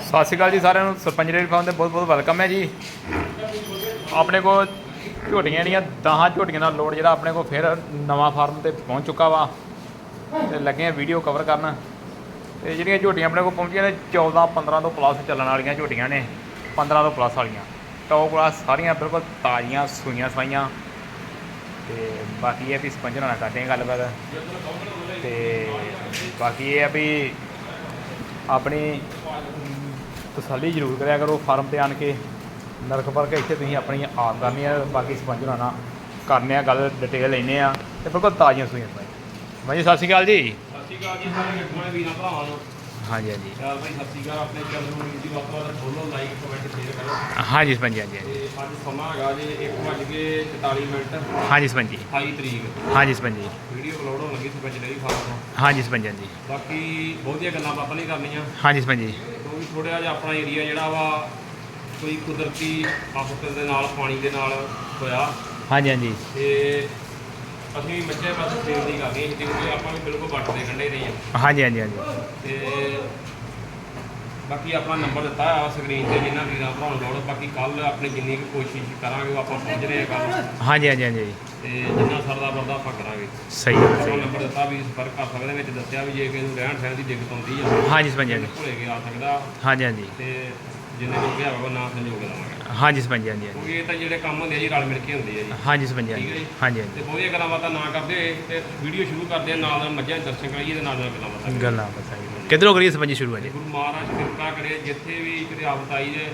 ਸਤਿ ਸ਼੍ਰੀ ਅਕਾਲ ਜੀ ਸਾਰਿਆਂ ਨੂੰ। ਸਰਪੰਚ ਡੇਅਰੀ ਫਾਰਮ ਤੇ ਬਹੁਤ ਬਹੁਤ ਵੈਲਕਮ ਹੈ ਜੀ। ਆਪਣੇ ਕੋਲ ਝੋਟੀਆਂ ਜਿਹੜੀਆਂ 10 ਝੋਟੀਆਂ ਦਾ ਲੋਡ ਜਿਹੜਾ ਆਪਣੇ ਕੋਲ ਫਿਰ ਨਵਾਂ ਫਾਰਮ ਤੇ ਪਹੁੰਚ ਚੁੱਕਾ ਵਾ। ਤੇ ਲੱਗੇ ਆ ਵੀਡੀਓ ਕਵਰ ਕਰਨ। ਤੇ ਜਿਹੜੀਆਂ ਝੋਟੀਆਂ ਆਪਣੇ ਕੋਲ ਪਹੁੰਚੀਆਂ ਨੇ 14 15 ਤੋਂ ਪਲੱਸ ਚੱਲਣ ਵਾਲੀਆਂ ਝੋਟੀਆਂ ਨੇ। 15 ਤੋਂ ਪਲੱਸ ਵਾਲੀਆਂ। ਟੌਪ ਕਲਾਸ ਸਾਰੀਆਂ ਬਿਲਕੁਲ ਤਾਜ਼ੀਆਂ, ਸੂਈਆਂ ਸਵਾਈਆਂ। ਤੇ ਬਾਕੀ ਇਹ ਵੀ ਸਪੰਜ ਨਾਲ ਕਰਦੇ ਹਾਂ ਗੱਲਬਾਤ। ਤੇ ਬਾਕੀ ਇਹ ਆ ਵੀ ਆਪਣੀ ਤਸੱਲੀ ਜ਼ਰੂਰ ਕਰਿਆ ਕਰੋ ਫਾਰਮ ਤੇ ਆਣ ਕੇ ਨਰਕ ਪਰ ਕੇ ਇੱਥੇ ਤੁਸੀਂ ਆਪਣੀ ਆਪ ਕਰਨੀ ਆ ਬਾਕੀ ਸਪੰਜ ਨਾਲ ਕਰਨੇ ਆ ਗੱਲ ਡਿਟੇਲ ਲੈਨੇ ਆ ਤੇ ਬਿਲਕੁਲ ਤਾਜ਼ੀਆਂ ਸੂਈਆਂ ਸਵਾਈਆਂ ਭਾਈ ਸਤਿ ਸ਼੍ਰੀ ਅਕਾਲ ਜੀ। ਸਤਿ ਸ਼੍ਰੀ ਅਕਾਲ ਜੀ ਸਾਰੇ ਵੇਖਣ ਵੀਰਾਂ ਭਰਾਵਾਂ ਨੂੰ। ਹਾਂਜੀ ਹਾਂਜੀ। ਚਾਲ ਭਾਈ ਸਤਿ ਸ਼੍ਰੀ ਅਕਾਲ ਆਪਣੇ ਚੈਨਲ ਨੂੰ ਵੀਡੀਓ ਵੱਧ ਤੋਂ ਵੱਧ ਫੋਲੋ ਲਾਈਕ ਕਮੈਂਟ ਸ਼ੇਅਰ ਕਰੋ। ਹਾਂਜੀ ਸਪੰਜ ਹਾਂਜੀ। ਤੇ ਅੱਜ ਸਮਾਂ ਹੈਗਾ ਜੀ 1:44 ਮਿੰਟ। ਹਾਂਜੀ ਸਪੰਜ ਜੀ। 28 ਤਰੀਕ। ਹਾਂਜੀ ਸਪੰਜ ਜੀ। ਵੀਡੀਓ ਅਪਲੋਡ ਹੋਣ ਲੱਗੀ ਸਰਪੰਚ ਡੇਰੀ ਫਾਰਮ ਹਾਂਜੀ ਸਪੰਜ ਹਾਂਜੀ। ਬਾਕੀ ਬਹੁਤੀਆਂ ਗੱਲਾਂ ਆਪਾਂ ਨਹੀਂ ਕਰਨੀਆਂ। ਹਾਂਜੀ ਸਪੰਜ ਜੀ। ਥੋੜਾ ਜਿਹਾ ਆਪਣਾ ਏਰੀਆ ਜਿਹੜਾ ਵਾ ਕੋਈ ਕੁਦਰਤੀ ਆਫਤ ਦੇ ਨਾਲ ਪਾਣੀ ਦੇ ਨਾਲ ਹੋਇਆ। ਹਾਂਜੀ ਹਾਂਜੀ। ਤੇ ਅਸੀਂ ਮੱਝਾਂ ਬਸ ਸੇਲ ਦੀ ਕਰਨੀ ਸੀ ਕਿਉਂਕਿ ਆਪਾਂ ਵੀ ਬਿਲਕੁਲ ਵੱਟ ਦੇ ਕੰਢੇ ਨਹੀਂ ਆ ਹਾਂਜੀ ਹਾਂਜੀ ਹਾਂਜੀ। ਤੇ ਬਾਕੀ ਆਪਣਾ ਨੰਬਰ ਦਿੱਤਾ ਆ ਸਕਰੀਨ ਤੇ ਜਿੰਨਾ ਵੀਰਾਂ ਭਰਾਉਣ ਲੋੜ ਬਾਕੀ ਕੱਲ ਆਪਣੀ ਜਿੰਨੀ ਕੁ ਕੋਸ਼ਿਸ਼ ਕਰਾਂਗੇ ਉਹ ਆਪਾਂ ਪਹੁੰਚ ਰਹੇ ਆ ਕੱਲ ਹਾਂਜੀ ਹਾਂਜੀ ਹਾਂਜੀ। ਤੇ ਜਿੰਨਾ ਸਰਦਾ ਵਰਦਾ ਆਪਾਂ ਕਰਾਂਗੇ। ਸਹੀ ਹੈ। ਆਪਾਂ ਸਹੀ ਹੈ। ਨੰਬਰ ਦਿੱਤਾ ਵੀ ਸੰਪਰਕ ਕਰ ਸਕਦੇ ਵਿੱਚ ਦੱਸਿਆ ਵੀ ਜੇ ਕਿਸੇ ਨੂੰ ਰਹਿਣ ਸਹਿਣ ਦੀ ਦਿੱਕਤ ਆਉਂਦੀ ਆ। ਹਾਂਜੀ ਸਪੰਜ ਹਾਂਜੀ। ਭੁਲੇ ਕੇ ਆ ਸਕਦਾ। ਹਾਂਜੀ ਹਾਂਜੀ। ਤੇ ਜਿੰਨੇ ਲੋਕ ਹੈਗਾ ਉਹ ਨਾ ਸੰਯੋਗ ਲਾਵਾਂਗੇ ਹਾਂਜੀ ਸਪੰਜ ਹਾਂਜੀ ਹਾਂਜੀ। ਕਿਉਂਕਿ ਇਹ ਤਾਂ ਜਿਹੜੇ ਕੰਮ ਹੁੰਦੇ ਆ ਜੀ ਰਲ ਮਿਲ ਕੇ ਹੁੰਦੇ ਆ ਜੀ। ਹਾਂਜੀ ਸਪੰਜ ਠੀਕ ਹੈ ਹਾਂਜੀ ਜੀ। ਹਾਂਜੀ ਹਾਂਜੀ। ਤੇ ਬਹੁਤੀਆਂ ਗੱਲਾਂ ਬਾਤਾਂ ਨਾ ਕਰਦੇ ਹੋਏ ਤੇ ਵੀਡੀਓ ਸ਼ੁਰੂ ਕਰਦੇ ਆ ਨਾਲ ਨਾਲ ਮੱਝਾਂ ਦੇ ਦਰਸ਼ਨ ਕਰਾਈਏ ਤੇ ਨਾਲ ਨਾਲ ਗੱਲਾਂ ਬਾਤਾਂ ਕਰੀਏ। ਗੱਲਾਂ ਬਤਾਈ ਕਿੱਧਰੋਂ ਕਰੀਏ ਸਪੰਜ ਸ਼ੁਰੂ ਹੈ ਜੀ ਗੁਰੂ ਮਹਾਰਾਜ ਕਿਰਪਾ ਕਰੇ ਜਿੱਥੇ ਵੀ ਕਿਤੇ ਆਫਤ ਆਈ ਜੇ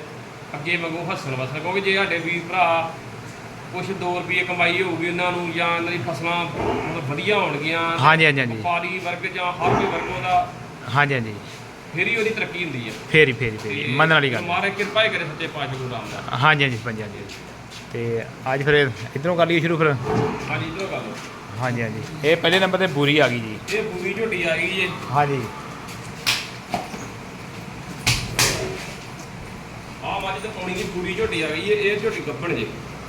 ਅੱਗੇ ਵਾਂਗੂ ਹੱਸਣ ਵਸਣ ਕਿਉਂਕਿ ਜੇ ਸਾਡੇ ਵੀਰ ਭਰਾ ਕੁਝ 2 ਰੁਪਏ ਕਮਾਈ ਹੋਊਗੀ ਉਹਨਾਂ ਨੂੰ ਜਾਂ ਇਹਨਾਂ ਦੀ ਫਸਲਾਂ ਮਤਲਬ ਵਧੀਆ ਹੋਣਗੀਆਂ ਹਾਂਜੀ ਹਾਂਜੀ ਹਾਂਜੀ। ਵਪਾਰੀ ਵਰਗ ਜਾਂ ਹਰ ਕੋਈ ਵਰਗ ਉਹਦਾ ਹਾਂਜੀ ਹਾਂਜੀ। ਫਿਰ ਹੀ ਉਹਦੀ ਤਰੱਕੀ ਹੁੰਦੀ ਹੈ ਫੇਰੀ ਫੇਰੀ ਫੇਰੀ ਤੇ ਮੰਨਣ ਵਾਲੀ ਗੱਲ ਮਹਾਰਾਜ ਕਿਰਪਾ ਹੀ ਕਰੇ ਸੱਚੇ ਪਾਤਸ਼ਾਹ ਗੁਰੂ ਰਾਮਦਾਸ ਹਾਂਜੀ ਹਾਂਜੀ ਸਪੰਜ ਹਾਂਜੀ। ਤੇ ਅੱਜ ਫਿਰ ਇਧਰੋਂ ਕਰ ਲਈਏ ਸ਼ੁਰੂ ਫਿਰ? ਹਾਂਜੀ ਇਧਰੋਂ ਗੱਲ ਹਾਂਜੀ ਹਾਂਜੀ। ਇਹ ਪਹਿਲੇ ਨੰਬਰ ਤੇ ਬੂਰੀ ਆ ਗਈ ਜੀ। ਇਹ ਪੂਰੀ ਝੋਟੀ ਆ ਗਈ ਜੀ। ਹਾਂਜੀ। ਆਹ ਮੱਝ ਤੇ ਪੌਣੀ ਦੀ ਪੂਰੀ ਝੋਟੀ ਆ ਗਈ ਹੈ ਇਹ ਝੋਟੀ ਗੱਭਣ ਜੇ।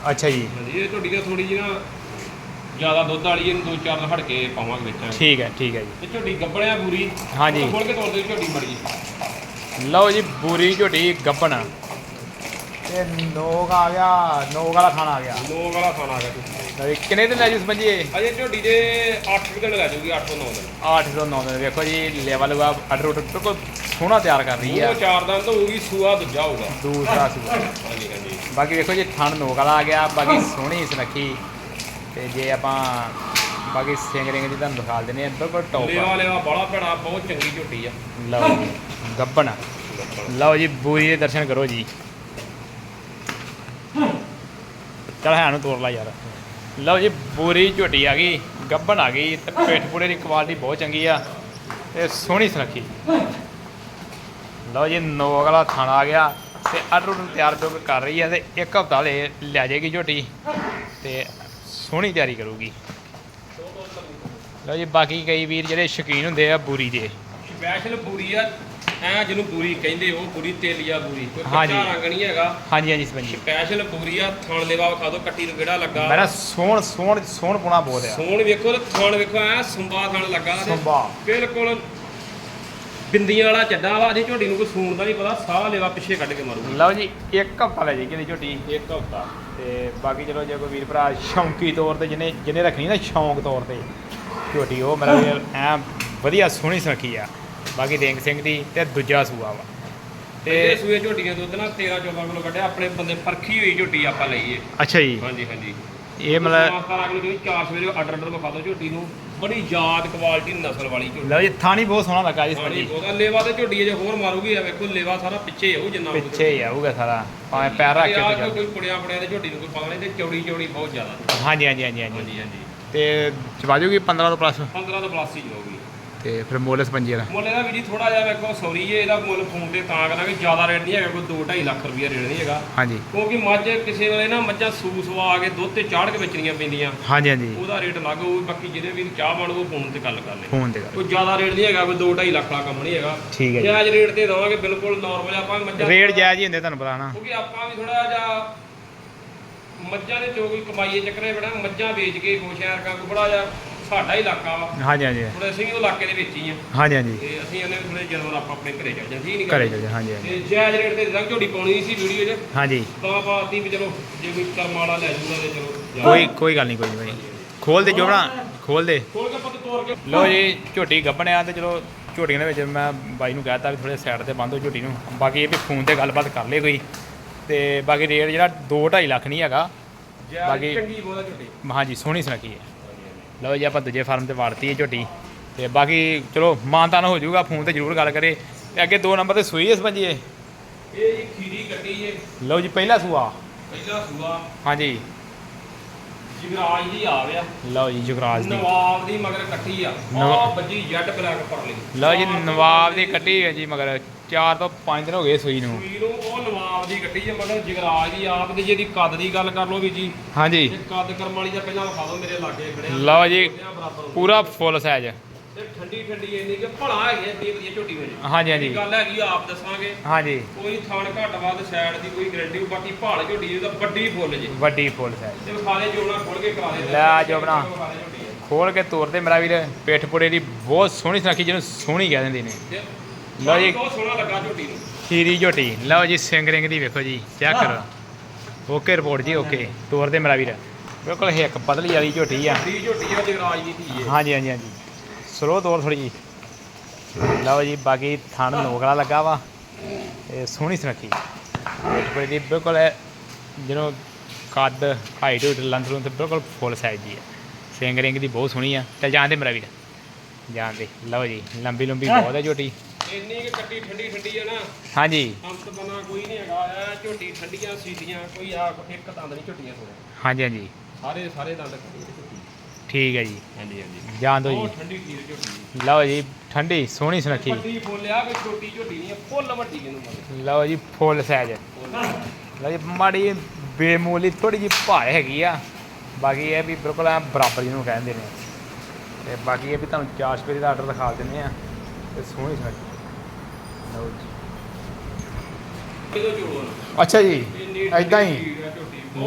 ਅੱਛਾ ਜੀ। ਹਾਂਜੀ ਇਹ ਝੋਟੀ ਦਾ ਥੋੜੀ ਜਿਹੀ ਨਾ ਜ਼ਿਆਦਾ ਦੁੱਧ ਵਾਲੀ ਇਹਨੂੰ ਦੋ ਚਾਰ ਹਟ ਕੇ ਪਾਵਾਂਗੇ ਵਿੱਚ। ਠੀਕ ਹੈ ਠੀਕ ਹੈ ਜੀ। ਇਹ ਝੋਟੀ ਗੱਬੜਿਆ ਪੂਰੀ ਹਾਂਜੀ। ਖੋਲ ਕੇ ਤੋੜ ਦੇ ਝੋਟੀ ਮੜੀ ਲਓ ਜੀ ਬੂਰੀ ਝੋਟੀ ਗੱਬਣ। ਤੇ ਨੋਗ ਆ ਗਿਆ ਨੋਗ ਵਾਲਾ ਖਾਣਾ ਆ ਗਿਆ। ਲੋਕ ਵਾਲਾ ਖਾਣਾ ਆ ਗਿਆ ਤੁਸੀਂ। ਕਿੰਨੇ ਦਿਨ ਲੈ ਜੂ ਸਪੰਜੀ ਇਹ ਅਜੇ ਝੋਟੀ ਦੇ 8 ਦਿਨ ਲੈ ਜਾਊਗੀ 8 ਤੋਂ 9 ਦਿਨ। 8 ਤੋਂ 9 ਦਿਨ ਵੇਖੋ ਜੀ ਲੈਵਲ ਵਾ ਆਰਡਰ ਆਰਡਰ ਬਿਲਕੁਲ ਸੋਹਣਾ ਤਿਆਰ ਕਰ ਰਹੀ ਆ। ਉਹ ਚਾਰ ਦਿਨ ਤੋਂ ਹੋਊਗੀ ਸੂਆ ਦੂਜਾ ਹੋਊਗਾ। ਦੂਸਰਾ ਸੂਆ। ਹਾਂਜੀ ਹਾਂਜੀ। ਬਾਕੀ ਵੇਖੋ ਜੀ ਥਣ ਨੋਕ ਵਾਲਾ ਆ ਗਿਆ ਬਾਕੀ ਸੋਹਣੀ ਸੁਨੱਖੀ ਤੇ ਜੇ ਆਪਾਂ ਬਾਕੀ ਸਿੰਗ ਰਿੰਗ ਦੀ ਤੁਹਾਨੂੰ ਦਿਖਾ ਦਿੰਦੇ ਆ ਬਿਲਕੁਲ ਟੌਪ ਲੇਵਾ ਲੇਵਾ ਬੜਾ ਭੈੜਾ ਬਹੁਤ ਚੰਗੀ ਝੋਟੀ ਆ। ਲਓ ਜੀ ਗੱਬਣ। ਲਓ ਜੀ ਬੂਰੀ ਦੇ ਦਰਸ਼ਨ ਕਰੋ ਜੀ। ਚਲ ਹੈ ਨੂੰ ਤੋੜ ਲਾ ਯਾਰ। ਲਓ ਜੀ, ਬੂਰੀ ਝੋਟੀ ਆ ਗਈ, ਗੱਬਣ ਆ ਗਈ, ਤੇ ਪਿੱਠ ਪੂੜੇ ਦੀ ਕੁਆਲਿਟੀ ਬਹੁਤ ਚੰਗੀ ਆ ਤੇ ਸੋਹਣੀ ਸੁਨੱਖੀ। ਲਓ ਜੀ ਨੋਕ ਵਾਲਾ ਥਾਣਾ ਆ ਗਿਆ ਤੇ ਆਰਡਰ ਨੂੰ ਤਿਆਰ ਜੋ ਕਰ ਰਹੀ ਹੈ ਤੇ ਇੱਕ ਹਫਤਾ ਲੈ ਲੈ ਜਾਏਗੀ ਝੋਟੀ ਤੇ ਸੋਹਣੀ ਤਿਆਰੀ ਕਰੂਗੀ। ਲਓ ਜੀ, ਬਾਕੀ ਕਈ ਵੀਰ ਜਿਹੜੇ ਸ਼ੌਕੀਨ ਹੁੰਦੇ ਆ ਬੂਰੀ ਦੇ। ਸਪੈਸ਼ਲ ਪੂਰੀ ਆ ਐ ਜਿਹਨੂੰ ਪੂਰੀ ਕਹਿੰਦੇ ਉਹ ਪੂਰੀ ਤੇਲੀਆ ਪੂਰੀ ਕੋਈ ਹਾਂਜੀ। ਕੱਚਾ ਰੰਗ ਨਹੀਂ ਹੈਗਾ। ਹਾਂਜੀ ਹਾਂਜੀ ਸਪੰਜੀ ਸਪੈਸ਼ਲ ਪੂਰੀ ਆ ਥਣ ਲੇਵਾ ਵਿਖਾ ਦਿਓ ਕੱਟੀ ਨੂੰ ਕਿਹੜਾ ਲੱਗਾ? ਮੇਰਾ ਸੋਹਣ ਸੋਹਣ ਸੋਹਣ ਪੁਣਾ ਬਹੁਤ ਆ। ਸੋਣ ਵੇਖੋ ਤੇ ਥਣ ਵੇਖੋ ਐ ਸੁੰਬਾ ਥਣ ਲੱਗਾ ਤੇ ਸੁੰਬਾ। ਬਿਲਕੁਲ ਬਿੰਦੀਆਂ ਵਾਲਾ ਚੱਡਾ ਵਾ ਅਜੇ ਝੋਟੀ ਨੂੰ ਕੋਈ ਸੂਣ ਦਾ ਨਹੀਂ ਪਤਾ ਸਾਹ ਲੇਵਾ ਪਿੱਛੇ ਕੱਢ ਕੇ ਮਾਰੂ ਲਓ ਜੀ ਇੱਕ ਹਫਤਾ ਲੈ ਜਾਏਗੀ ਇਹਦੀ ਝੋਟੀ? ਇੱਕ ਹਫਤਾ। ਤੇ ਬਾਕੀ ਚਲੋ ਜੇ ਕੋਈ ਵੀਰ ਭਰਾ ਸ਼ੌਂਕੀ ਤੌਰ ਤੇ ਜਿਹਨੇ ਜਿਹਨੇ ਰੱਖਣੀ ਨਾ ਸ਼ੌਂਕ ਤੌਰ ਤੇ ਝੋਟੀ ਉਹ ਮੇਰਾ ਵੀਰ ਐ ਵਧੀਆ ਸੋਹਣੀ ਸੁਨੱਖੀ ਆ। ਬਾਕੀ ਰਿੰਗ ਸਿੰਘ ਦੀ ਤੇ ਦੂਜਾ ਸੂਆ ਵਾ। ਤੇ ਤੇ ਸੂਏ ਝੋਟੀ ਦੇ ਦੁੱਧ ਨਾਲ 13 14 ਕਿਲੋ ਕੱਢਿਆ ਆਪਣੇ ਬੰਦੇ ਪਰਖੀ ਹੋਈ ਝੋਟੀ ਆਪਾਂ ਲਈਏ। ਅੱਛਾ ਜੀ। ਹਾਂਜੀ ਹਾਂਜੀ। ਇਹ ਮਤਲਬ ਸਮਾਂ ਅਗਲੇ ਦਿਨ ਚਾਰ ਸਵੇਰੇ ਆਰਡਰ ਆਰਡਰ ਵਿਖਾ ਦਿਓ ਝੋਟੀ ਨੂੰ। ਬੜੀ ਯਾਦ ਕੁਆਲਿਟੀ ਨਸਲ ਵਾਲੀ ਝੋਟੀ। ਲਓ ਜੀ ਥਾਣੀ ਬਹੁਤ ਸੋਹਣਾ ਲੱਗਾ ਜੀ ਸਪੰਜੀ ਬਹੁਤਾ। ਲੇਵਾ ਤੇ ਝੋਟੀ ਜੇ ਹੋਰ ਮਾਰੂਗੀ ਆ ਵੇਖੋ ਲੇਵਾ ਸਾਰਾ ਪਿੱਛੇ ਹੋਊ ਜਿੰਨਾ ਉਹਦੇ ਪਿੱਛੇ ਹੀ ਆਊਗਾ ਸਾਰਾ। ਭਾਵੇਂ ਪੈਰ ਰੱਖ ਤੇ ਕੇ ਤੇ। ਕੋਈ ਕੁੜੀਆਂ ਕੁੜੀਆਂ ਦੇ ਝੋਟੀ ਨੂੰ ਕੋਈ ਨਹੀਂ ਤੇ ਚੌੜੀ ਚੌੜੀ ਬਹੁਤ ਜ਼ਿਆਦਾ। ਹਾਂਜੀ ਹਾਂਜੀ ਹਾਂਜੀ ਹਾਂਜੀ। ਹਾਂਜੀ ਹਾਂਜੀ। ਤੇ ਚਵਾਜੂਗੀ 15 ਤੋਂ ਪਲੱਸ 15 ਤੋਂ ਪਲੱਸ ਹੀ ਜਾਊਗੀ। ਤੇ ਫਿਰ ਮੋਲਸ ਪੰਜੀ ਵਾਲਾ ਮੁੱਲ ਇਹਦਾ ਵੀ ਜੀ ਥੋੜਾ ਜਿਹਾ ਵੇਖੋ ਸੌਰੀ ਜੇ ਇਹਦਾ ਮੁੱਲ ਫੋਨ ਤੇ ਤਾਂ ਕਰਾਂਗੇ ਜ਼ਿਆਦਾ ਰੇਟ ਨਹੀਂ ਹੈਗਾ ਕੋਈ 2.5 ਲੱਖ ਰੁਪਈਆ ਰੇਟ ਨਹੀਂ ਹੈਗਾ। ਹਾਂਜੀ। ਕਿਉਂਕਿ ਮੱਝ ਕਿਸੇ ਵੇਲੇ ਨਾ ਮੱਝਾਂ ਸੂ ਸਵਾ ਕੇ ਦੁੱਧ ਤੇ ਚਾੜ ਕੇ ਵੇਚਣੀਆਂ ਪੈਂਦੀਆਂ। ਹਾਂਜੀ ਹਾਂਜੀ। ਉਹਦਾ ਰੇਟ ਅਲੱਗ ਹੋਊ ਬਾਕੀ ਜਿਹਦੇ ਵੀ ਚਾਹ ਬਣ ਉਹ ਫੋਨ ਤੇ ਗੱਲ ਕਰ ਲੈ ਫੋਨ ਤੇ ਕੋਈ ਜ਼ਿਆਦਾ ਰੇਟ ਨਹੀਂ ਹੈਗਾ ਕੋਈ 2.5 ਲੱਖ ਵਾਲਾ ਕੰਮ ਨਹੀਂ ਹੈਗਾ। ਠੀਕ ਹੈ ਜੀ। ਜਾਇਜ਼ ਰੇਟ ਤੇ ਦਵਾਂਗੇ ਬਿਲਕੁਲ ਨਾਰਮਲ ਆਪਾਂ ਮੱਝਾਂ ਰੇਟ ਜਾਇਜ਼ ਹੀ ਹੁੰਦੇ ਤੁਹਾਨੂੰ ਪਤਾ ਨਾ। ਕਿਉਂਕਿ ਆਪਾਂ ਵੀ ਥੋੜਾ ਜਿਹਾ ਮੱਝਾਂ ਦੇ ਚੋਂ ਕੋਈ ਕਮਾਈਏ ਚੱਕਰੇ ਬੜਾ ਮੱਝਾਂ ਵੇਚ ਕੇ ਖੁਸ਼ ਆ ਰਕਾਂ ਕੋ ਬੜਾ ਜਿਹਾ ਸਾਡਾ ਇਲਾਕਾ ਵਾ। ਹਾਂਜੀ ਹਾਂਜੀ। ਥੋੜੇ ਅਸੀਂ ਵੀ ਉਹ ਇਲਾਕੇ ਦੇ ਵਿੱਚ ਹੀ ਆ। ਹਾਂਜੀ ਹਾਂਜੀ। ਤੇ ਅਸੀਂ ਇਹਨੇ ਥੋੜੇ ਜਾਨਵਰ ਆਪਾਂ ਆਪਣੇ ਘਰੇ ਚੱਲ ਜਾਂਦੇ ਠੀਕ ਨਹੀਂ ਘਰੇ ਚੱਲ ਜਾ ਹਾਂਜੀ ਹਾਂਜੀ। ਤੇ ਜਾਇਜ਼ ਰੇਟ ਤੇ ਰੰਗ ਝੋਟੀ ਪਾਉਣੀ ਸੀ ਵੀਡੀਓ 'ਚ। ਹਾਂਜੀ। ਤਾਂ ਬਾਤੀ ਵੀ ਚਲੋ ਜੇ ਕੋਈ ਕਰਮ ਵਾਲਾ ਲੈ ਜੂਗਾ ਤੇ ਚਲੋ ਜਾ। ਕੋਈ ਕੋਈ ਗੱਲ ਨਹੀਂ ਕੋਈ ਨਹੀਂ ਖੋਲ ਦੇ ਜੋਬਣਾ ਖੋਲ ਦੇ। ਖੋਲ ਕੇ ਪੱਤ ਤੋੜ ਕੇ। ਲੋ ਜੀ ਝੋਟੀ ਗੱਭਣਿਆ ਤੇ ਚਲੋ ਝੋਟੀਆਂ ਦੇ ਵਿੱਚ ਮੈਂ ਬਾਈ ਨੂੰ ਕਹਿਤਾ ਵੀ ਥੋੜੇ ਸਾਈਡ ਤੇ ਬੰਦ ਹੋ ਝੋਟੀ ਨੂੰ। ਬਾਕੀ ਇਹ ਵੀ ਫੋਨ ਤੇ ਗੱਲਬਾਤ ਕਰ ਲੇ ਕੋਈ। ਤੇ ਬਾਕੀ ਰੇਟ ਜਿਹੜਾ 2.5 ਲੱਖ ਨਹੀਂ ਹੈਗਾ। ਬਾਕੀ- ਚੰਗੀ ਬੋਲਾ ਝੋਟੀ। ਹਾਂਜੀ ਸੋਹਣੀ ਸੁਨੱਖੀ ਹੈ। ਲਓ ਜੀ ਆਪਾਂ ਦੂਜੇ ਫਾਰਮ ਤੇ ਵਾੜਤੀ ਹੈ ਝੋਟੀ। ਤੇ ਬਾਕੀ ਚਲੋ ਮਾਨਤਾਨ ਹੋ ਜਾਊਗਾ ਫੋਨ ਤੇ ਜ਼ਰੂਰ ਗੱਲ ਕਰੇ। ਤੇ ਅੱਗੇ ਦੋ ਨੰਬਰ ਤੇ ਸੂਈ ਇਸ ਪੰਜੀਏ ਇਹ? ਜੀ ਖੀਰੀ ਕੱਟੀ ਜੇ। ਲਓ ਜੀ ਪਹਿਲਾ ਸੂਆ। ਪਹਿਲਾ ਸੂਆ। ਹਾਂਜੀ। ਜਿਗਰਾਜ ਦੀ ਆ। ਗਿਆ ਲਓ ਜੀ ਜੁਗਰਾਜ ਦੀ। ਨਵਾਬ ਦੀ ਮਗਰ ਕੱਟੀ ਆ। ਆ ਬੱਜੀ ਜੱਟ ਬਲੈਕ ਪਰ ਲਈ ਲਓ ਜੀ ਨਵਾਬ ਦੀ ਕੱਟੀ ਹੈ ਜੀ ਮਗਰ 4 ਤੋਂ 5 ਦਿਨ ਹੋ ਗਏ ਸੂਈ ਨੂੰ। ਸੂਈ ਨੂੰ ਉਹ ਨਵਾਬ ਦੀ ਕੱਟੀ ਆ ਮਗਰ ਜਿਗਰਾਜ ਦੀ ਆਪ ਦੀ ਜਿਹਦੀ ਕੱਦ ਦੀ ਗੱਲ ਕਰ ਲਓ ਵੀ ਜੀ। ਹਾਂਜੀ। ਇਹ ਕੱਦ ਕਰਮ ਵਾਲੀ ਦਾ ਪਹਿਲਾਂ ਵਿਖਾ ਦਿਓ ਮੇਰੇ ਲਾਗੇ ਖੜੇ ਆ। ਲਓ ਜੀ ਪੂਰਾ ਫੁੱਲ ਸਾਈਜ਼ ਤੇ ਠੰਡੀ ਠੰਡੀ ਇੰਨੀ ਕਿ ਭਲਾ ਹੈਗੀ ਆ ਵਧੀਆ ਝੋਟੀ ਵਿੱਚ ਹਾਂਜੀ ਹਾਂਜੀ। ਗੱਲ ਹੈਗੀ ਆਪ ਦੱਸਾਂਗੇ। ਹਾਂਜੀ। ਕੋਈ ਥਾਣ ਘੱਟ ਵੱਧ ਸਾਈਡ ਦੀ ਕੋਈ ਗਰੰਟੀ ਬਾਕੀ ਭਾਲ ਝੋਟੀ ਦੀ ਤਾਂ ਵੱਡੀ ਫੁੱਲ ਜੀ। ਵੱਡੀ ਫੁੱਲ ਸਾਈਜ਼ ਤੇ ਦੇ ਜੋਣਾ ਖੋਲ ਕੇ ਕਰਾ ਦੇ। ਲੈ ਆ। ਖੋਲ ਕੇ ਤੋਰ ਦੇ ਮੇਰਾ ਵੀਰ। ਪਿੱਠ ਪੁੜੇ ਦੀ ਬਹੁਤ ਸੋਹਣੀ ਸੁਨੱਖੀ ਜਿਹਨੂੰ ਸੋਹਣੀ ਕਹਿ ਦਿੰਦੇ ਨੇ। ਤੇ ਲਓ ਜੀ। ਬਹੁਤ ਸੋਹਣਾ ਲੱਗਾ ਝੋਟੀ ਨੂੰ। ਖੀਰੀ ਝੋਟੀ। ਲਓ ਜੀ ਸਿੰਗ ਰਿੰਗ ਦੀ ਵੇਖੋ ਜੀ ਚੈੱਕ ਕਰੋ। ਓਕੇ ਰਿਪੋਰਟ ਜੀ ਓਕੇ। ਤੋਰ ਦੇ ਮੇਰਾ ਵੀਰ। ਬਿਲਕੁਲ ਹਿੱਕ ਪਤਲੀ ਵਾਲੀ ਝੋਟੀ ਆ। ਦੀ ਝੋਟੀ ਆ ਜਗਰਾਜ ਦੀ ਧੀ ਹੈ ਹਾਂਜੀ ਹਾਂਜੀ ਹਾਂਜੀ। ਸਲੋ ਤੋਰ ਥੋੜੀ ਜੀ। ਲਓ ਜੀ ਬਾਕੀ ਥਣ ਨੋਕਲਾ ਲੱਗਾ ਵਾ। ਇਹ ਸੋਹਣੀ ਸੁਨੱਖੀ। ਪਿੱਠ ਦੀ ਬਿਲਕੁਲ ਜਿਹਨੂੰ ਕੱਦ ਹਾਈਟ ਹੂਟ ਲੰਦਰ ਤੇ ਬਿਲਕੁਲ ਫੁੱਲ ਸਾਈਜ਼ ਦੀ ਹੈ ਸਿੰਗ ਰਿੰਗ ਦੀ ਬਹੁਤ ਸੋਹਣੀ ਆ। ਚੱਲ ਜਾਣ ਦੇ ਮੇਰਾ ਵੀਰ। ਜਾਣ ਦੇ। ਲਓ ਜੀ ਲੰਬੀ ਲੰਬੀ ਬਹੁਤ ਹੈ ਝੋਟੀ। ਇੰਨੀ ਕਿ ਕੱਟੀ ਠੰਡੀ ਠੰਡੀ ਆ ਨਾ ਹਾਂਜੀ। ਅੰਤ ਬਣਾ ਕੋਈ ਨਹੀਂ ਹੈਗਾ ਐ ਝੋਟੀ ਠੰਡੀਆਂ ਸੀਟੀਆਂ ਕੋਈ ਆ ਇੱਕ ਦੰਦ ਨਹੀਂ ਝੋਟੀਆਂ ਸੋਣੇ ਹਾਂਜੀ ਹਾਂਜੀ। ਸਾਰੇ ਸਾਰੇ ਦੰਦ ਕੱਟੀ ਝੋਟੀ। ਠੀਕ ਹੈ ਜੀ। ਹਾਂਜੀ ਹਾਂਜੀ। ਜਾਣ ਬਹੁਤ ਜੀ। ਠੰਡੀ ਖੀਰ ਝੋਟੀ ਲਓ ਜੀ ਠੰਡੀ ਸੋਹਣੀ ਸੁਨੱਖੀ। ਵੱਡੀ ਬੋਲਿਆ ਕਿ ਛੋਟੀ ਝੋਟੀ ਨਹੀਂ ਆ, ਫੁੱਲ ਵੱਡੀ ਇਹਨੂੰ ਲਓ। ਜੀ ਫੁੱਲ ਸਾਈਜ਼। ਲਓ ਜੀ ਮਾੜੀ ਬੇਮੋਲੀ ਥੋੜੀ ਜਿਹੀ ਭਾਰ ਹੈਗੀ ਆ। ਬਾਕੀ ਇਹ ਵੀ ਬਿਲਕੁਲ ਐਂ ਬਰਾਬਰ ਜਿਹਨੂੰ ਕਹਿੰਦੇ ਨੇ। ਤੇ ਬਾਕੀ ਇਹ ਵੀ ਤੁਹਾਨੂੰ ਚਾਰ ਸਪੇਰੀ ਦਾ ਆਰਡਰ ਦਿਖਾ ਦਿੰਦੇ ਆ। ਤੇ ਸੋਹਣੀ ਸੁਨੱਖੀ। ਲਓ ਜੀ। ਅੱਛਾ ਜੀ ਐਦਾਂ ਹੀ।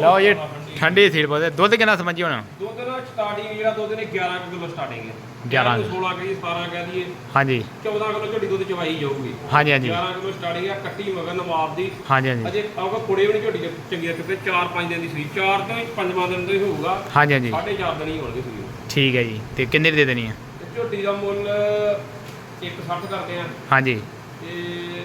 ਲਓ ਜੀ ਠੰਡੀ। ਸੀਲ ਬੋਦੇ ਦੁੱਧ ਕਿੰਨਾ ਸਮਝੀ ਹੁਣ? ਦੁੱਧ ਦਾ ਸਟਾਰਟਿੰਗ ਜਿਹੜਾ ਦੁੱਧ ਨੇ 11 ਕਿਲੋ ਸਟਾਰਟਿੰਗ ਹੈ। 11 ਇਹਨੂੰ 16 ਕਹੀ 17 ਕਹਿ ਦਈਏ। ਹਾਂਜੀ। 14 ਕਿਲੋ ਝੋਟੀ ਦੁੱਧ ਚਵਾਈ ਜਾਊਗੀ। ਹਾਂਜੀ ਹਾਂਜੀ। 11 ਕਿਲੋ ਸਟਾਰਟਿੰਗ ਆ ਕੱਟੀ ਮਗਰ ਨਵਾਬ ਦੀ। ਹਾਂਜੀ ਹਾਂਜੀ। ਅਜੇ ਆਉਗਾ ਕੁੜੇ ਵੀ ਨਹੀਂ ਝੋਟੀ ਚੰਗੀ ਰੱਖੇ 4-5 ਦਿਨ ਦੀ ਸੂਈ 4 ਤੋਂ ਹੀ 5ਵਾਂ ਦਿਨ ਤੋਂ ਹੀ ਹੋਊਗਾ। ਹਾਂਜੀ ਹਾਂਜੀ। 4.5 ਦਿਨ ਹੀ ਹੋਣਗੇ ਸੂਈ। ਠੀਕ ਹੈ ਜੀ। ਤੇ ਕਿੰਨੇ ਦੀ ਦੇ ਦੇਣੀ ਆ ਝੋਟੀ ਦਾ ਮੁੱਲ 160 ਕਰਦੇ ਆ। ਹਾਂਜੀ। ਤੇ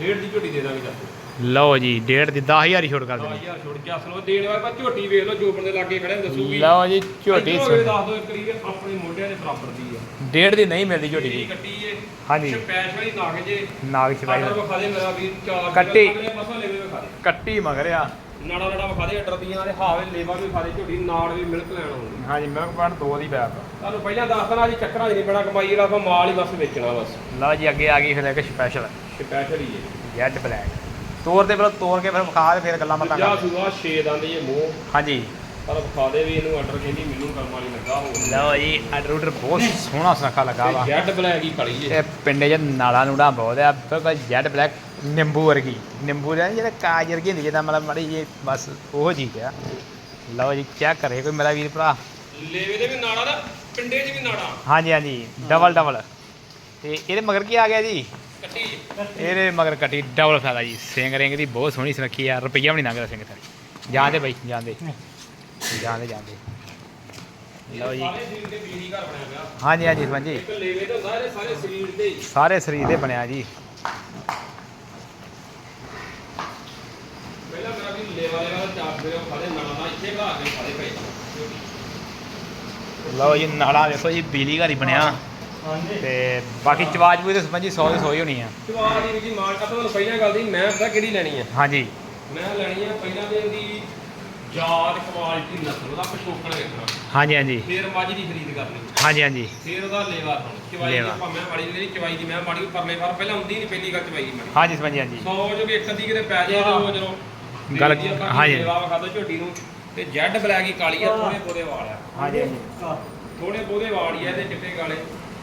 ਡੇਢ ਦੀ ਝੋਟੀ ਦੇ ਦਾਂਗੇ ਜੱਟ ਲਓ ਜੀ ਡੇਢ ਦੀ 10000 ਹੀ ਛੋਟ ਕਰ ਦੇਣੀ 10000 ਛੋੜ ਕੇ ਅਸਲੋਂ ਦੇਣ ਵਾਲਾ ਪਰ ਝੋਟੀ ਵੇਖ ਲਓ ਜੋ ਬੰਦੇ ਲਾਗੇ ਖੜੇ ਦੱਸੂਗੀ ਲਓ ਜੀ ਝੋਟੀ ਇੱਧਰੋਂ ਦੱਸ ਦਿਓ ਇੱਕ ਵਾਰੀ ਕਿ ਆਪਣੇ ਮੋਢਿਆਂ ਦੇ ਬਰਾਬਰ ਦੀ ਆ। ਡੇਢ ਦੀ ਨਹੀਂ ਮਿਲਦੀ ਝੋਟੀ ਦੀ ਕੱਟੀ ਏ ਹਾਂਜੀ। ਸਪੈਸ਼ਲ ਹੀ ਨਾਗ ਜੇ। ਨਾਗ ਵਿਖਾ ਦੇ ਮੇਰਾ ਵੀਰ ਚਾਰ ਕੱਟੀ। ਵਿਖਾ ਦੇ। ਆ। ਨਾੜਾ ਨਾੜਾ ਵਿਖਾ ਦੇ ਅੱਡਰ ਦੀਆਂ ਤੇ ਹਾਵੇ ਲੇਵਾ ਵੀ ਵਿਖਾ ਦੇ ਝੋਟੀ ਨਾੜ ਵੀ ਮਿਲਕ ਲੈਣ ਆਉਂਦੀ। ਹਾਂਜੀ ਮਿਲਕ ਪਾਣ ਦੋ ਦੀ ਬੈਪ ਤੁਹਾਨੂੰ ਪਹਿਲਾਂ ਦੱਸ ਦੇਣਾ ਜੀ ਚੱਕਰਾਂ 'ਚ ਨਹੀਂ ਬੜਾ ਕਮਾਈ ਜਿਹੜਾ ਆਪਾਂ ਮਾਲ ਹੀ ਬਸ ਵੇਚਣਾ ਬਸ। ਲਓ ਜੀ ਅੱਗੇ ਆ ਗਈ ਫਿਰ ਇੱਕ ਸਪੈਸ਼ਲ ਸਪੈਸ਼ਲ ਹੀ ਹੈ। ਜੈਡ ਬਲੈਕ ਤੋਰ ਦੇ ਪਹਿਲਾਂ ਤੋਰ ਕੇ ਫਿਰ ਵਿਖਾ ਦੇ ਫਿਰ ਗੱਲਾਂ ਬਾਤਾਂ ਜਾਂ ਕਰ। ਸੂਆ 6 ਦੰਦ ਇਹ ਮੂੰਹ। ਹਾਂਜੀ। ਪਰ ਵਿਖਾ ਦੇ ਵੀ ਇਹਨੂੰ ਆਰਡਰ ਕਹਿੰਦੀ ਮੈਨੂੰ ਕਰਮ ਵਾਲੀ ਲੱਗਾ ਹੋ ਲਓ ਜੀ ਅਡਰੂਟਰ ਬਹੁਤ ਸੋਹਣਾ ਸੁਨੱਖਾ ਲੱਗਾ ਵਾ। ਜੈਡ ਬਲੈਕ ਹੀ ਖੜੀ ਜੇ ਇਹ ਪਿੰਡੇ 'ਚ ਨਾਲਾ ਨੂੜਾ ਬਹੁਤ ਆ ਬਿਲਕੁਲ ਜੈਡ ਬਲੈਕ ਨਿੰਬੂ ਵਰਗੀ। ਨਿੰਬੂ ਦਾ ਜਿਹੜਾ ਕਾਜ ਵਰਗੀ ਹੁੰਦੀ ਜਿਹਦਾ ਮਤਲਬ ਮਾੜੀ ਜੀ ਬਸ ਉਹ ਚੀਜ਼ ਆ। ਲਓ ਜੀ ਚੈੱਕ ਕਰੇ ਕੋਈ ਮੇਰਾ ਵੀਰ ਭਰਾ? ਲੇਵੇ ਦੇ ਵੀ ਨਾੜਾ ਦਾ ਪਿੰਡੇ 'ਚ ਵੀ ਨਾੜਾ। ਹਾਂਜੀ ਹਾਂਜੀ ਡਬਲ ਡਬਲ। ਤੇ ਇਹਦੇ ਮਗਰ ਕੀ ਆ ਗਿਆ ਜੀ? ਕੱਟੀ। ਇਹਦੇ ਮਗਰ ਕੱਟੀ ਡਬਲ ਫਾਇਦਾ ਜੀ। ਸਿੰਘ ਰਿੰਗ ਦੀ ਬਹੁਤ ਸੋਹਣੀ ਸੁਨੱਖੀ ਆ ਰੁਪਈਆ ਵੀ ਨਹੀਂ ਲੰਘਦਾ ਸਿੰਘ ਤੇ ਜਾਂਦੇ ਬਈ ਜਾਂਦੇ। ਜਾਂਦੇ ਜਾਂਦੇ। ਲਓ ਜੀ। ਸਾਰੇ ਸਰੀਰ ਦੇ ਬੀੜੀ ਘਰ ਬਣਿਆ ਪਿਆ। ਹਾਂਜੀ ਹਾਂਜੀ ਹਾਂਜੀ। ਇੱਕ ਲੇਵੇ ਤੇ ਹੁੰਦਾ ਇਹਦੇ ਸਾਰੇ ਸਰੀਰ ਦੇ ਹੀ। ਸਾਰੇ ਸਰੀਰ ਦੇ ਬਣਿਆ ਜੀ ਪਹਿਲਾਂ ਮੇਰਾ ਵੀ ਲੇਵਾ ਦਾ ਮੇਰੇ ਖਾਦੇ ਨਾੜਾ ਦਾ ਇੱਥੇ ਘਾ ਕੇ ਖਾਦੇ ਪਏ। ਲਓ ਜੀ ਨਾਲਾ ਵੇਖੋ ਜੀ ਬਿਜਲੀ ਘਰ ਹੀ ਬਣਿਆ। ਤੇ ਬਾਕੀ ਚਵਾਜ ਵੀ ਦੇ ਸੰਬੰਧੀ 100 ਦੀ 100 ਹੀ ਹੋਣੀ ਆ। ਚਵਾ ਦੀ ਜੀ ਮਾਲ ਕਾ ਤੁਹਾਨੂੰ ਪਹਿਲਾਂ ਗੱਲ ਦੀ ਮੈਂ ਪਤਾ ਕਿਹੜੀ ਲੈਣੀ ਹੈ ਹਾਂਜੀ। ਮੈਂ ਲੈਣੀ ਹੈ ਪਹਿਲਾਂ ਤੇ ਇਹਦੀ ਜਾਤ ਕੁਆਲਿਟੀ ਨਸਲ ਉਹਦਾ ਪਿਛੋਕੜ ਵੇਖਣਾ। ਹਾਂਜੀ ਹਾਂਜੀ। ਫੇਰ ਮੱਝ ਦੀ ਖਰੀਦ ਕਰਨੀ। ਹਾਂਜੀ ਹਾਂਜੀ। ਫੇਰ ਉਹਦਾ ਲੇਵਾ ਖਾਣਾ। ਚਵਾਈ ਦੀ ਲੇਵਾ। ਆਪਾਂ ਮੈਂ ਮਾੜੀ ਜਿਹੜੀ ਚਵਾਈ ਦੀ ਮੈਂ ਮਾੜੀ ਪਰਲੇ ਵਾਰ ਪਹਿਲਾਂ ਹੁੰਦੀ ਨਹੀਂ ਪਹਿਲੀ ਗੱਲ ਚਵਾਈ ਦੀ ਮਾੜੀ। ਹਾਂਜੀ ਸੰਬੰਧੀ ਹਾਂਜੀ। ਸੌ ਜੋ ਵੀ ਇੱਕ ਅੱਧੀ ਕਿਤੇ ਪੈ ਜਾਏ ਤੇ ਉਹ ਜਦੋਂ ਗੱਲ- ਹਾਂਜੀ। ਲੇਵਾ ਵਿਖਾ ਦਿਓ ਝੋਟੀ ਨੂੰ? ਤੇ ਜੈਡ ਬਲੈਕ ਹੀ ਕਾਲੀ ਆ ਥੋੜੇ ਬੋਦੇ ਵਾਲ ਆ। ਹਾਂਜੀ ਥੋੜੇ ਬੋਦੇ ਵਾਲ ਹੀ ਆ ਇਹਦੇ ਚਿੱਟੇ ਕਾਲੇ।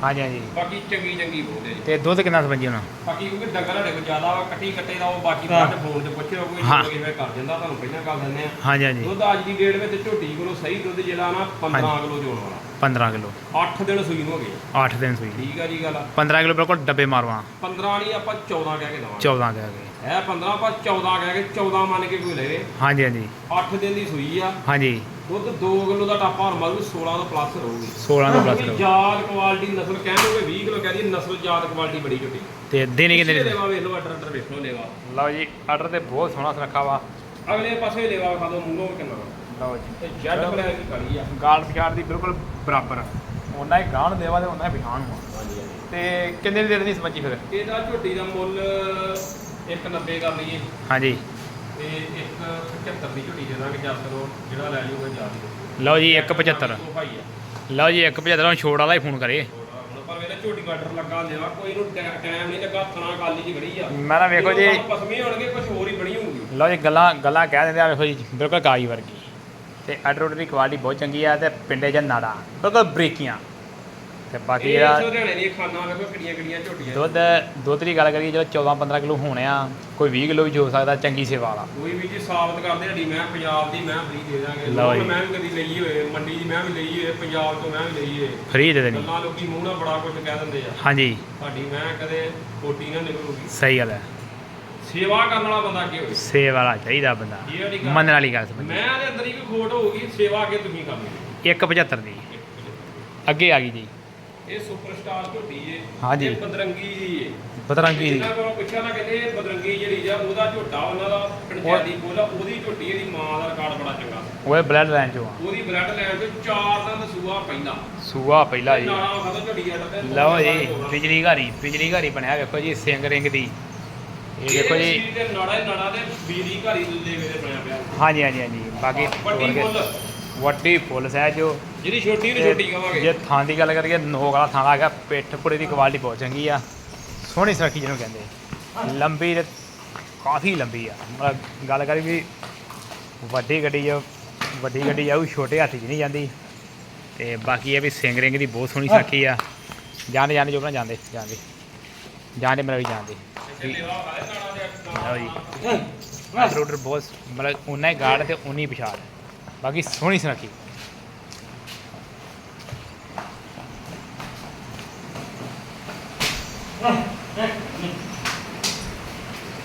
ਹਾਂਜੀ ਹਾਂਜੀ। ਬਾਕੀ ਚੰਗੀ ਚੰਗੀ ਬੋਲਦੇ ਜੀ। ਤੇ ਦੁੱਧ ਕਿੰਨਾ ਸਬੰਜੀ ਹੋਣਾ? ਬਾਕੀ ਕਿਉਂਕਿ ਡੰਗਰ ਸਾਡੇ ਕੋਲ ਜ਼ਿਆਦਾ ਵਾ ਕੱਟੀ ਕੱਟੇ ਦਾ ਉਹ ਬਾਕੀ ਬਾਅਦ ਫੋਨ ਤੇ ਪੁੱਛ ਲਓ ਕੋਈ। ਜਿਵੇਂ ਕਰ ਦਿੰਦਾ ਤੁਹਾਨੂੰ ਪਹਿਲਾਂ ਕਰ ਦਿੰਦੇ ਆ। ਹਾਂਜੀ ਹਾਂਜੀ। ਦੁੱਧ ਅੱਜ ਦੀ ਡੇਟ ਵਿੱਚ ਝੋਟੀ ਕੋਲੋਂ ਸਹੀ ਦੁੱਧ ਜਿਹੜਾ ਨਾ 15 ਕਿਲੋ ਜੋਣ ਵਾਲਾ। 15 ਕਿਲੋ। 8 ਦਿਨ ਸੂਈ ਨੂੰ ਹੋ ਗਏ 8 ਦਿਨ ਸੂਈ। ਠੀਕ ਆ ਜੀ ਗੱਲ। 15 ਕਿਲੋ ਬਿਲਕੁਲ ਡੱਬੇ ਮਾਰਵਾ। 15 ਨਹੀਂ ਆਪਾਂ 14 ਕਹਿ ਕੇ ਦਵਾਂਗੇ। 14 ਕਹਿ ਗਏ ਇਹ 15 ਆਪਾਂ 14 ਕਹਿ ਕੇ 14 ਮੰਨ ਕੇ ਕੋਈ ਲਵੇ ਹਾਂਜੀ ਹਾਂਜੀ। 8 ਦਿਨ ਦੀ ਸੂਈ ਆ। ਹਾਂਜੀ। ਦੁੱਧ 2 ਕਿਲੋ ਦਾ ਟਾਪਾ ਹਰ ਮਾਰੂ 16 ਤੋਂ ਪਲੱਸ ਰਹੂਗੀ। 16 ਤੋਂ ਪਲੱਸ ਕਿਉਂਕਿ ਰਹੋ ਜਾਤ ਕੁਆਲਿਟੀ ਨਸਲ ਕਹਿੰਦੇ 20 ਕਿਲੋ ਕਹਦੀ ਨਸਲ ਜਾਤ ਕੁਆਲਿਟੀ ਬੜੀ ਝੋਟੀ ਤੇ ਦਿਨ ਕਿੰਨੇ ਦੇ? ਲੇਵਾ ਵੇਖ ਲਓ ਆਰਡਰ ਆਰਡਰ ਵੇਖ ਲਓ ਲੇਵਾ। ਲਓ ਜੀ ਆਰਡਰ ਤੇ ਬਹੁਤ ਸੋਹਣਾ ਸੁਨੱਖਾ ਵਾ। ਅਗਲੇ ਪਾਸੇ ਲੇਵਾ ਵਿਖਾ ਦਿਓ ਮੂੰਹੋਂ ਕਿੰਨਾ ਲਓ ਜੀ। ਤੇ ਜੈਡ ਬਲੈਕ ਦੀ ਕਾਲੀ ਆ। ਗਾਲ ਪਿਛਾੜ ਦੀ ਬਿਲਕੁਲ ਬਰਾਬਰ। ਉਹਨਾਂ ਹੀ ਗਾਣ ਦੇਵਾ ਤੇ ਉਹਨਾਂ ਹੀ ਹੋਆ ਹਾਂਜੀ ਤੇ ਕਿੰਨੇ ਦੀ ਦੇ ਦੇਣੀ ਸਬੰਜੀ ਫਿਰ? ਇਹਦਾ ਝੋਟੀ ਦਾ ਮੁੱਲ 190 ਕਰ ਲਈਏ। ਹਾਂਜੀ। ਤੇ 175 ਦੀ ਝੋਟੀ ਦੇ ਦਾਂਗੇ ਜੱਸ ਕਰੋ ਜਿਹੜਾ ਲੈ ਜਾਊਗਾ ਜਾ ਦਿਓ ਲਓ ਜੀ 175 ਉਹ ਭਾਈ ਆ। ਲਓ ਜੀ 175 ਨੂੰ ਛੋੜ ਵਾਲਾ ਹੀ ਫੋਨ ਕਰੇ। ਥੋੜਾ ਹੁਣ ਪਰ ਇਹਦਾ ਝੋਟੀ ਆਰਡਰ ਲੱਗਾ ਲਿਆ ਕੋਈ ਨੂੰ ਟਾਈਮ ਨਹੀਂ ਲੱਗਾ ਥਣਾ ਕਾਲੀ ਜੀ ਖੜੀ ਆ। ਮੈਂ ਨਾ ਵੇਖੋ ਜੀ ਪਸਮੀ ਹੋਣਗੇ ਕੁਝ ਹੋਰ ਹੀ ਬਣੀ ਹੋਊਗੀ। ਲਓ ਜੀ ਗੱਲਾਂ ਗੱਲਾਂ ਕਹਿ ਦਿੰਦੇ ਆ ਵੇਖੋ ਜੀ ਬਿਲਕੁਲ ਕਾਈ ਵਰਗੀ। ਤੇ ਆਰਡਰ ਦੀ ਕੁਆਲਿਟੀ ਬਹੁਤ ਚੰਗੀ ਆ ਤੇ ਪਿੰਡੇ ਚ ਨਾੜਾ ਬਿਲਕੁਲ ਬਰੀਕੀਆਂ। ਤੇ ਬਾਕੀ ਇਹ ਇਹਦਾ ਲੁਧਿਆਣੇ ਦੀ ਖਾਨਾ ਵੇਖੋ ਕਿੰਨੀਆਂ ਕਿੰਨੀਆਂ ਝੋਟੀਆਂ ਦੁੱਧ ਦੁੱਧ ਦੀ ਗੱਲ ਕਰੀਏ ਜਦੋਂ 14 15 ਕਿਲੋ ਹੋਣੇ ਆ ਕੋਈ 20 ਕਿਲੋ ਵੀ ਹੋ ਸਕਦਾ ਚੰਗੀ ਸੇਵਾ ਵਾਲਾ। ਕੋਈ ਵੀ ਜੀ ਸਾਬਤ ਕਰਦੇ ਸਾਡੀ ਮੈਂ ਪੰਜਾਬ ਦੀ ਮੈਂ ਫਰੀ ਦੇ ਦਾਂਗੇ। ਲਓ ਲੋਕ ਜੀ। ਮੈਂ ਵੀ ਕਦੀ ਲਈ ਹੋਏ ਮੰਡੀ ਦੀ ਮੈਂ ਵੀ ਲਈ ਹੋਏ ਪੰਜਾਬ ਤੋਂ ਮੈਂ ਵੀ ਲਈ ਹੋਏ। ਫ੍ਰੀ ਦੇ ਦੇਣੀ। ਗੱਲਾਂ ਲੋਕੀ ਮੂੰਹ ਨਾਲ ਬੜਾ ਕੁਝ ਕਹਿ ਦਿੰਦੇ ਆ। ਹਾਂਜੀ। ਸਾਡੀ ਮੈਂ ਕਦੇ ਕੋਟੀ ਨਾ ਨਿਕਲੂਗੀ। ਸਹੀ ਗੱਲ ਹੈ। ਸੇਵਾ ਕਰਨ ਵਾਲਾ ਬੰਦਾ ਅੱਗੇ ਹੋਵੇ? ਸੇਵਾ ਵਾਲਾ ਚਾਹੀਦਾ ਬੰਦਾ। ਇਹ ਵਾਲੀ ਗੱਲ ਮੰਨਣ ਵਾਲੀ ਗੱਲ ਸਮਝ। ਮੈਂ ਦੇ ਅੰਦਰ ਹੀ ਕੋਈ ਖੋਟ ਹੋਊਗੀ ਸੇਵਾ ਅੱਗੇ ਤੁਸੀਂ ਕਰਨੀ। 175 ਦੀ। ਅੱਗੇ ਆ ਗਈ ਜੀ। ਇਹ ਸੁਪਰਸਟਾਰ ਝੋਟੀ ਏ। ਹਾਂਜੀ। ਇਹ ਬਦਰੰਗੀ ਜੀ ਏ। ਬਦਰੰਗੀ ਦੀ ਜਿਨ੍ਹਾਂ ਕੋਲੋਂ ਪੁੱਛਿਆ ਨਾ ਕਹਿੰਦੇ ਇਹ ਬਦਰੰਗੀ ਜਿਹੜੀ ਆ ਉਹਦਾ ਝੋਟਾ ਉਹਨਾਂ ਦਾ ਪੰਚਾਇਤੀ ਕੋਲ ਆ, ਉਹਦੀ ਝੋਟੀ ਇਹਦੀ ਮਾਂ ਦਾ ਰਿਕਾਰਡ ਬੜਾ ਚੰਗਾ। ਉਹ ਬਲੱਡ ਲਾਈਨ ਚੋਂ ਆ। ਉਹਦੀ ਬਲੱਡ ਲੈਣ ਤੇ ਚਾਰ ਦੰਦ ਸੂਆ ਪੈਂਦਾ ਸੂਆ ਪਹਿਲਾ ਜੀ। ਨਾਲਾ ਖਾਦਾ ਝੋਟੀ ਆ ਲਓ ਜੀ ਬਿਜਲੀ ਘਾਰੀ ਬਿਜਲੀ ਘਾਰੀ ਬਣਿਆ ਵੇਖੋ ਜੀ ਸਿੰਘ ਰਿੰਗ ਦੀ ਇਹ ਵੇਖੋ ਜੀ। ਤੇ ਨਾੜਾ ਹੀ ਨਾੜਾ ਤੇ ਬਿਜਲੀ ਘਰੀ ਦੇ ਵੇਲੇ ਬਣਿਆ ਪਿਆ। ਹਾਂਜੀ ਹਾਂਜੀ ਹਾਂਜੀ। ਬਾਕੀ ਵੱਡੀ ਹੋਰ ਕੀ- ਵੱਡੀ ਫੁੱਲ ਸਹਿਜ ਜੋ। ਜਿਹੜੀ ਛੋਟੀ ਨੂੰ ਛੋਟੀ ਕਵਾਂਗੇ। ਜੇ ਥਾਂ ਦੀ ਗੱਲ ਕਰੀਏ ਨੋਕ ਵਾਲਾ ਥਾਂ ਹੈਗਾ ਪਿੱਠ ਪੁੜੇ ਦੀ ਕੁਆਲਿਟੀ ਬਹੁਤ ਚੰਗੀ ਆ। ਸੋਹਣੀ ਸੁਰੱਖੀ ਜਿਹਨੂੰ ਕਹਿੰਦੇ। ਲੰਬੀ ਤੇ ਕਾਫੀ ਲੰਬੀ ਆ। ਮਤਲਬ ਗੱਲ ਕਰੀ ਵੀ ਵੱਡੀ ਗੱਡੀ ਆ ਵੱਡੀ ਗੱਡੀ ਆਊ ਛੋਟੇ ਹਾਥੀ 'ਚ ਨਹੀਂ ਜਾਂਦੀ। ਤੇ ਬਾਕੀ ਇਹ ਵੀ ਸਿੰਘ ਰਿੰਗ ਦੀ ਬਹੁਤ ਸੋਹਣੀ ਸੁਰੱਖੀ ਆ। ਜਾਂਦੇ ਜਾਂਦੇ ਜੋ ਬਣਾ ਜਾਂਦੇ ਜਾਂਦੇ। ਜਾਂਦੇ ਮੇਰਾ ਵੀ ਜਾਂਦੇ। ਲਓ ਜੀ। ਰੋਡਰ ਬਹੁਤ ਮਤਲਬ ਉਨਾ ਹੀ ਗਾੜ ਤੇ ਉਨੀ ਪਛਾੜ ਬਾਕੀ ਸੋਹਣੀ ਸੁਰੱਖੀ